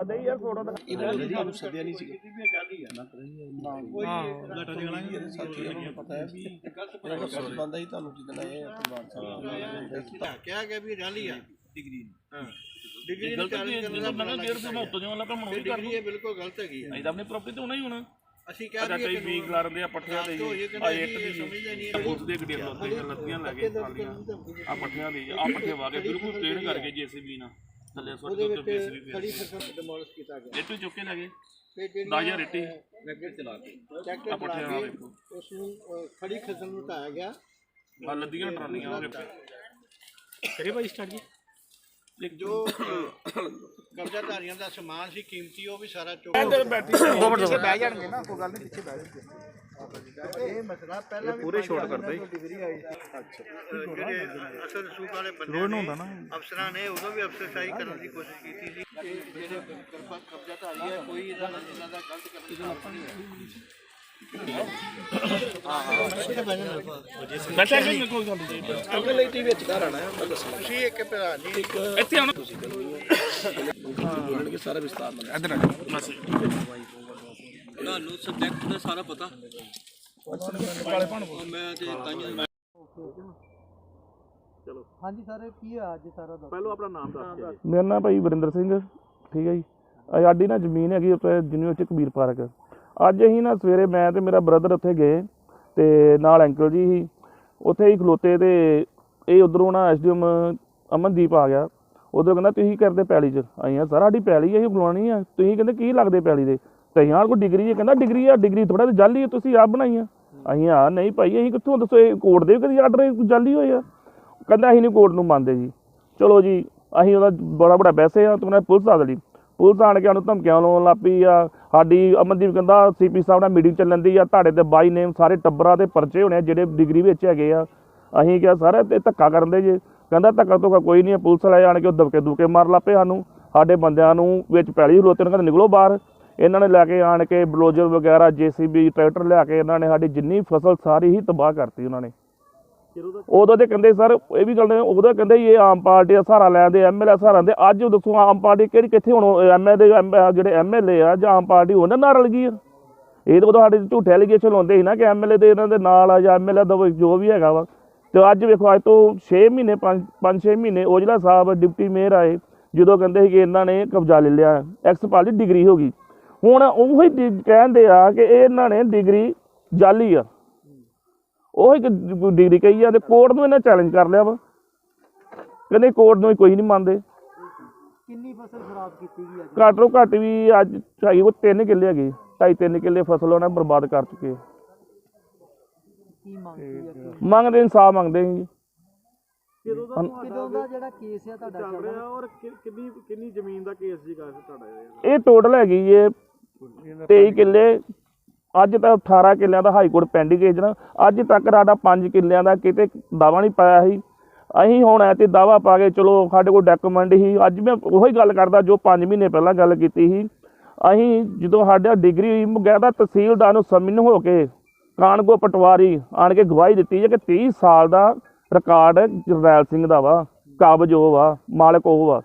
ਆ ਨਹੀਂ ਯਾਰ ਫੋਟੋ ਦਾ ਇਹਨਾਂ ਨੇ ਤੁਹਾਨੂੰ ਸੱਦਿਆ ਨਹੀਂ ਸੀਗਾ। ਪਤਾ ਹੈ ਵੀ ਦਾ ਬੰਦਾ ਹੀ ਤੁਹਾਨੂੰ ਜਿੱਦਣ ਆਏ ਆ ਪਰਿਵਾਰ ਸਾਹਿਬ ਕਿਹਾ ਗਿਆ ਵੀ ਰੈਲੀ ਆ। ਡਿਗਰੀ ਡਿਗਰੀ ਨੂੰ ਗਲਤ ਹੈ ਦਾ ਮੈਂ ਕਿਹਾ ਡੇਢ ਸੌ ਮੈਂ ਉੱਤੋਂ ਜਿਉਂ ਲੱਗਾ ਮਣੋ ਵੀ ਕਰ ਡਿਗਰੀ ਇਹ ਬਿਲਕੁਲ ਗਲਤ ਹੈਗੀ ਆ। ਨਹੀਂ ਤਾਂ ਆਪਣੀ ਪ੍ਰਾਪਰਟੀ ਤੇ ਹੋਣਾ ਹੀ ਹੋਣਾ। ਅਸੀਂ ਕਹਿ ਕਈ ਰਹੀ ਬੀਗ ਲਾਰਦੇ ਆ ਪੱਠਿਆਂ ਦੇ ਹੈ। ਆ ਨਹੀਂ, ਇੱਟ ਦੀ ਨਹੀਂ ਪੁਲਿਸ ਦੇ ਗੱਡੀਆਂ ਲੱਦੀਆਂ ਲੱਦੀਆਂ ਲੱਗੇ ਆ ਪੱਠਿਆਂ ਦੀ ਆ। ਪੱਠੇ ਵਾ ਕੇ ਬਿਲਕੁਲ ਸਟੇਨ ਕਰਕੇ ਜੀਸੀਬੀ ਨਾਲ। ਥੱਲੇ ਸੁੱਟ ਉਹਦੇ ਕੇ ਵਿੱਚ ਜੀਸੀਬੀ ਖੜੀ ਫਸਲ ਡਿਮੋਲਿਸ਼ ਕੀਤਾ ਗਿਆ। ਇੱਟੂ ਚੁੱਕ ਕੇ ਲੱਗੇ ਤੇ ਜਿਹੜੀ 10000 ਇੱਟੀ ਟਰੈਕਟਰ ਚਲਾ ਕੇ। ਆ ਟਰੈਕਟਰ ਪੱਠਿਆਂ ਚਲਾ ਨਾਲ ਕੇ ਵੇਖੋ। ਉਸ ਨੂੰ ਅਹ, ਖੜੀ ਖਸਲ ਨੂੰ ਢਾਇਆ ਗਿਆ। ਆ ਲੱਦੀਆਂ ਟਰਾਲੀਆਂ ਉਹਦੇ ਕਰੇ ਭਾਈ ਸਟਾਰਟ ਜੀ। ਕਬਜ਼ਾਧਾਰੀਆਂ ਦਾ ਸਮਾਨ ਸੀ ਕੀਮਤੀ ਉਹ ਵੀ ਸਾਰਾ ਚੁੱਕ ਬਹਿ ਜਾਣਗੇ ਨਾ ਕੋਈ ਗੱਲ ਨਹੀਂ ਪਿੱਛੇ ਬਹਿ ਜਾਣਗੇ। ਇਹ ਮਸਲਾ ਪਹਿਲਾਂ ਵੀ ਪੂਰੇ ਸ਼ਾਰਟ ਕਰਦੇ ਡਿਗਰੀ ਆਈ ਸੀ। ਜਿਹੜੇ ਅਸਲ ਰਸੂਖ ਵਾਲੇ ਬੰਦੇ ਨੇ ਅਫਸਰਾਂ ਨੇ ਉਦੋਂ ਵੀ ਅਫਸਰਸ਼ਾਹੀ ਕਰਨ ਦੀ ਕੋਸ਼ਿਸ਼ ਕੀਤੀ ਸੀ। ਕਿ ਜਿਹੜੇ ਕਬਜ਼ਾ ਕਬਜ਼ਾਧਾਰੀ ਹੈ ਕੋਈ ਇਹਨਾਂ ਦਾ ਇਹਨਾਂ ਦਾ ਗਲਤ ਕਰਨ ਨਹੀਂ ਬੈਠਾ ਕਿ ਕੋਈ ਗੱਲ ਨਹੀਂ ਅੰਕਲ ਲਈ ਟੀਵੀ ਵਿੱਚ ਘਰ ਆਣਾ ਹੈ। ਮੈਂ ਦੱਸਣਾ ਤੁਸੀਂ ਇੱਕ ਭਰਾ ਨਹੀਂ। ਇੱਥੇ ਆਉਣਾ। ਬੋਲਣਗੇ ਸਾਰਾ ਵਿਸਤਾਰ ਨਾਲ ਇੱਧਰ ਆ ਬਸ ਤੁਹਾਨੂੰ ਸਬਜੈਕਟ ਦਾ ਸਾਰਾ ਪਤਾ। ਕਾਲੇ ਭਾਣ ਮੈਂ ਤੇ ਤਾਈਆਂ ਹਾਂਜੀ ਸਰ ਕੀ ਆ ਅੱਜ ਸਾਰਾ ਦਾ? ਪਹਿਲਾਂ ਆਪਣਾ ਨਾਮ ਦੱਸ ਕੇ ਮੇਰਾ ਨਾਮ ਭਾਈ ਵਰਿੰਦਰ ਸਿੰਘ ਠੀਕ ਹੈ ਜੀ। ਇਹ ਸਾਡੀ ਨਾ ਜ਼ਮੀਨ ਹੈਗੀ ਉੱਥੇ ਯੂਨੀਵਰਸਿਟੀ ਕਬੀਰ ਪਾਰਕ। ਅੱਜ ਅਸੀਂ ਨਾ ਸਵੇਰੇ ਮੈਂ ਤੇ ਮੇਰਾ ਬ੍ਰਦਰ ਉੱਥੇ ਗਏ ਤੇ ਨਾਲ ਅੰਕਲ ਜੀ ਸੀ। ਉੱਥੇ ਹੀ ਖਲੋਤੇ ਤੇ ਇਹ ਉਧਰੋਂ ਨਾ ਐਸਡੀਐਮ ਅਮਨਦੀਪ ਆ ਗਿਆ। ਉਧਰ ਕਹਿੰਦਾ ਤੁਸੀਂ ਕਰਦੇ ਪੈਲੀ 'ਚ ਅਸੀਂ ਆ। ਸਰ ਸਾਡੀ ਪੈਲੀ ਅਸੀਂ ਖਲੋਣੀ ਆ। ਤੁਸੀਂ ਕਹਿੰਦੇ ਕੀ ਲੱਗਦੇ ਪੈਲੀ ਦੇ? ਤੇ ਯਾਰ ਕੋਈ ਡਿਗਰੀ ਹੈ ਕਹਿੰਦਾ ਡਿਗਰੀ ਆ, ਡਿਗਰੀ ਥੋੜਾ ਤੇ ਜਾਲੀ ਹੈ ਤੁਸੀਂ ਆਪ ਬਣਾਈ ਆ ਅਸੀਂ ਆ, ਨਹੀਂ ਭਾਈ, ਅਸੀਂ ਕਿੱਥੋਂ ਦੱਸੋ, ਇਹ ਕੋਰਟ ਦੇ ਵੀ ਕਦੀ ਆਰਡਰ ਜਾਲੀ ਹੋਏ ਆ? ਕਹਿੰਦਾ ਅਸੀਂ ਨਹੀਂ ਕੋਰਟ ਨੂੰ ਮੰਨਦੇ ਜੀ। ਚਲੋ ਜੀ, ਅਸੀਂ ਉਹਦਾ ਬੜਾ ਬੜਾ ਪੈਸੇ ਆ ਤੁਮਨੇ ਪੁਲਿਸ ਆ ਲਈ ਪੁਲਿਸ ਆਣ ਕੇ ਸਾਨੂੰ ਧਮਕੀਆਂ ਲਾਉਣ ਲੱਗ ਪਈ ਆ। ਸਾਡੀ ਅਮਨਦੀਪ ਕਹਿੰਦਾ ਸੀਪੀ ਸਾਹਿਬ ਨਾਲ ਮੀਟਿੰਗ ਚੱਲਣ ਦੀ ਆ, ਤੁਹਾਡੇ ਤੇ ਬਾਈ ਨੇਮ ਸਾਰੇ ਟੱਬਰਾਂ ਦੇ ਪਰਚੇ ਹੋਣੇ ਆ, ਜਿਹੜੇ ਡਿਗਰੀ ਵਿੱਚ ਹੈਗੇ ਆ। ਅਸੀਂ ਕਿਹਾ, ਸਰ ਤੇ ਧੱਕਾ ਕਰਨ ਦੇ ਜੇ। ਕਹਿੰਦਾ, ਧੱਕਾ ਤੋਂ ਕੋਈ ਨਹੀਂ ਆ, ਪੁਲਿਸ ਵਾਲੇ ਆਣ ਕੇ ਉਹ ਦਬਕੇ ਦੁਕੇ ਮਾਰ ਲੱਪੇ ਸਾਨੂੰ। ਸਾਡੇ ਬੰਦਿਆਂ ਨੂੰ ਵਿੱਚ ਪੈਲੀ ਖਲੋਤੇ ਨੂੰ ਕਹਿੰਦੇ ਨਿਕਲੋ ਬਾਹਰ। ਇਹਨਾਂ ਨੇ ਲੈ ਕੇ ਆਣ ਕੇ ਬਲੋਜਰ ਵਗੈਰਾ ਜੀਸੀਬੀ ਟਰੈਕਟਰ ਲਿਆ ਕੇ ਇਹਨਾਂ ਨੇ ਸਾਡੀ ਜਿੰਨੀ ਫਸਲ ਸਾਰੀ ਹੀ ਤਬਾਹ ਕਰਤੀ ਉਹਨਾਂ ਨੇ। ਉਦੋਂ ਤੇ ਕਹਿੰਦੇ ਸਰ ਇਹ ਵੀ ਗੱਲ ਨੇ ਉਦੋਂ ਕਹਿੰਦੇ ਇਹ ਆਮ ਪਾਰਟੀ ਦਾ ਸਹਾਰਾ ਲੈਂਦੇ ਐਮਐਲਏ ਸਹਾਰਾ ਦੇ ਅੱਜ ਦੱਸੋ ਆਮ ਪਾਰਟੀ ਕਿਹੜੀ ਕਿੱਥੇ ਹੁਣ ਐਮਐਲਏ ਦੇ ਜਿਹੜੇ ਐਮਐਲਏ ਆ ਜਾਂ ਆਮ ਪਾਰਟੀ ਉਹਨਾਂ ਨਾਲ ਰਲ ਗਈ ਆ? ਇਹ ਤਾਂ ਸਾਡੇ ਝੂਠੇ ਐਲੀਗੇਸ਼ਨ ਲਾਉਂਦੇ ਸੀ ਨਾ ਕਿ ਐਮਐਲਏ ਦੇ ਇਹਨਾਂ ਦੇ ਨਾਲ ਆ ਜਾਂ ਐਮਐਲਏ ਦਾ ਜੋ ਵੀ ਹੈਗਾ ਵਾ। ਤੇ ਅੱਜ ਵੇਖੋ ਅੱਜ ਤੋਂ 6 ਮਹੀਨੇ 5 5-6 ਮਹੀਨੇ ਔਜਲਾ ਸਾਹਿਬ ਡਿਪਟੀ ਮੇਅਰ ਆਏ ਜਦੋਂ ਕਹਿੰਦੇ ਸੀ ਕਿ ਇਹਨਾਂ ਨੇ ਕਬਜ਼ਾ ਲੈ ਲਿਆ ਐਕਸਪਾਲ ਦੀ ਡਿਗਰੀ ਹੋ ਗਈ। ਹੁਣ ਉਹੀ ਕਹਿੰਦੇ ਆ ਕਿ ਇਹ ਇਹਨਾਂ ਨੇ ਡਿਗਰੀ ਜਾਲੀ ਆ। ਉਹ ਇੱਕ ਡਿਗਰੀ ਕਹੀ ਆ ਤੇ ਕੋਰਟ ਨੂੰ ਇਹਨਾਂ ਚੈਲੰਜ ਕਰ ਲਿਆ ਵਾ। ਕਹਿੰਦੇ ਕੋਰਟ ਨੂੰ ਕੋਈ ਨਹੀਂ ਮੰਨਦੇ। ਕਿੰਨੀ ਫਸਲ ਖਰਾਬ ਕੀਤੀ ਗਈ ਅੱਜ ਘੱਟ ਤੋਂ ਘੱਟ ਵੀ ਅੱਜ ਹੈਗੀ ਉਹ 3 ਕਿੱਲੇ ਹੈਗੇ ਢਾਈ ਤਿੰਨ ਕਿੱਲੇ ਫਸਲ ਉਹਨਾਂ ਬਰਬਾਦ ਕਰ ਚੁੱਕੇ। ਕੀ ਮੰਗਦੀ ਮੰਗਦੇ ਇਨਸਾਫ ਮੰਗਦੇ ਜੀ। ਕਿਦੋਂ ਦਾ ਕਿਦੋਂ ਦਾ ਜਿਹੜਾ ਕੇਸ ਹੈ ਤੁਹਾਡਾ ਚੱਲ ਰਿਹਾ ਔਰ ਕਿੰਨੀ ਕਿੰਨੀ ਜ਼ਮੀਨ ਦਾ ਕੇਸ ਸੀਗਾ ਤੁਹਾਡਾ ਇਹ? ਇਹ ਟੋਟਲ ਹੈਗੀ ਏ 23 ਕਿੱਲੇ ਅੱਜ ਤਾਂ 18 ਕਿੱਲਿਆਂ ਦਾ ਹਾਈ ਕੋਰਟ ਪੈਂਡਿੰਗ ਹੈ ਜਨਾ ਅੱਜ ਤੱਕ ਸਾਡਾ 5 ਕਿੱਲਿਆਂ ਦਾ ਕਿਤੇ ਦਾਵਾ ਨਹੀਂ ਪਾਇਆ ਸੀ। ਅਸੀਂ ਹੁਣ ਐ ਤੇ ਦਾਵਾ ਪਾ ਕੇ ਚਲੋ ਸਾਡੇ ਕੋਲ ਡਾਕੂਮੈਂਟ ਸੀ। ਅੱਜ ਮੈਂ ਉਹੀ ਗੱਲ ਕਰਦਾ ਜੋ 5 ਮਹੀਨੇ ਪਹਿਲਾਂ ਗੱਲ ਕੀਤੀ ਸੀ। ਅਸੀਂ ਜਦੋਂ ਸਾਡਾ ਡਿਗਰੀ ਹੋਈ ਬਗੈਦਾ ਤਹਿਸੀਲਦਾਰ ਨੂੰ ਸਮਨ ਹੋ ਕੇ ਕਾਨਗੋ ਪਟਵਾਰੀ ਆਣ ਕੇ ਗਵਾਹੀ ਦਿੱਤੀ ਹੈ ਕਿ 30 ਸਾਲ ਦਾ ਰਿਕਾਰਡ ਜਰਨੈਲ ਸਿੰਘ ਦਾ ਵਾ, ਕਾਬਜ ਉਹ ਵਾ, ਮਾਲਕ ਉਹ ਵਾ।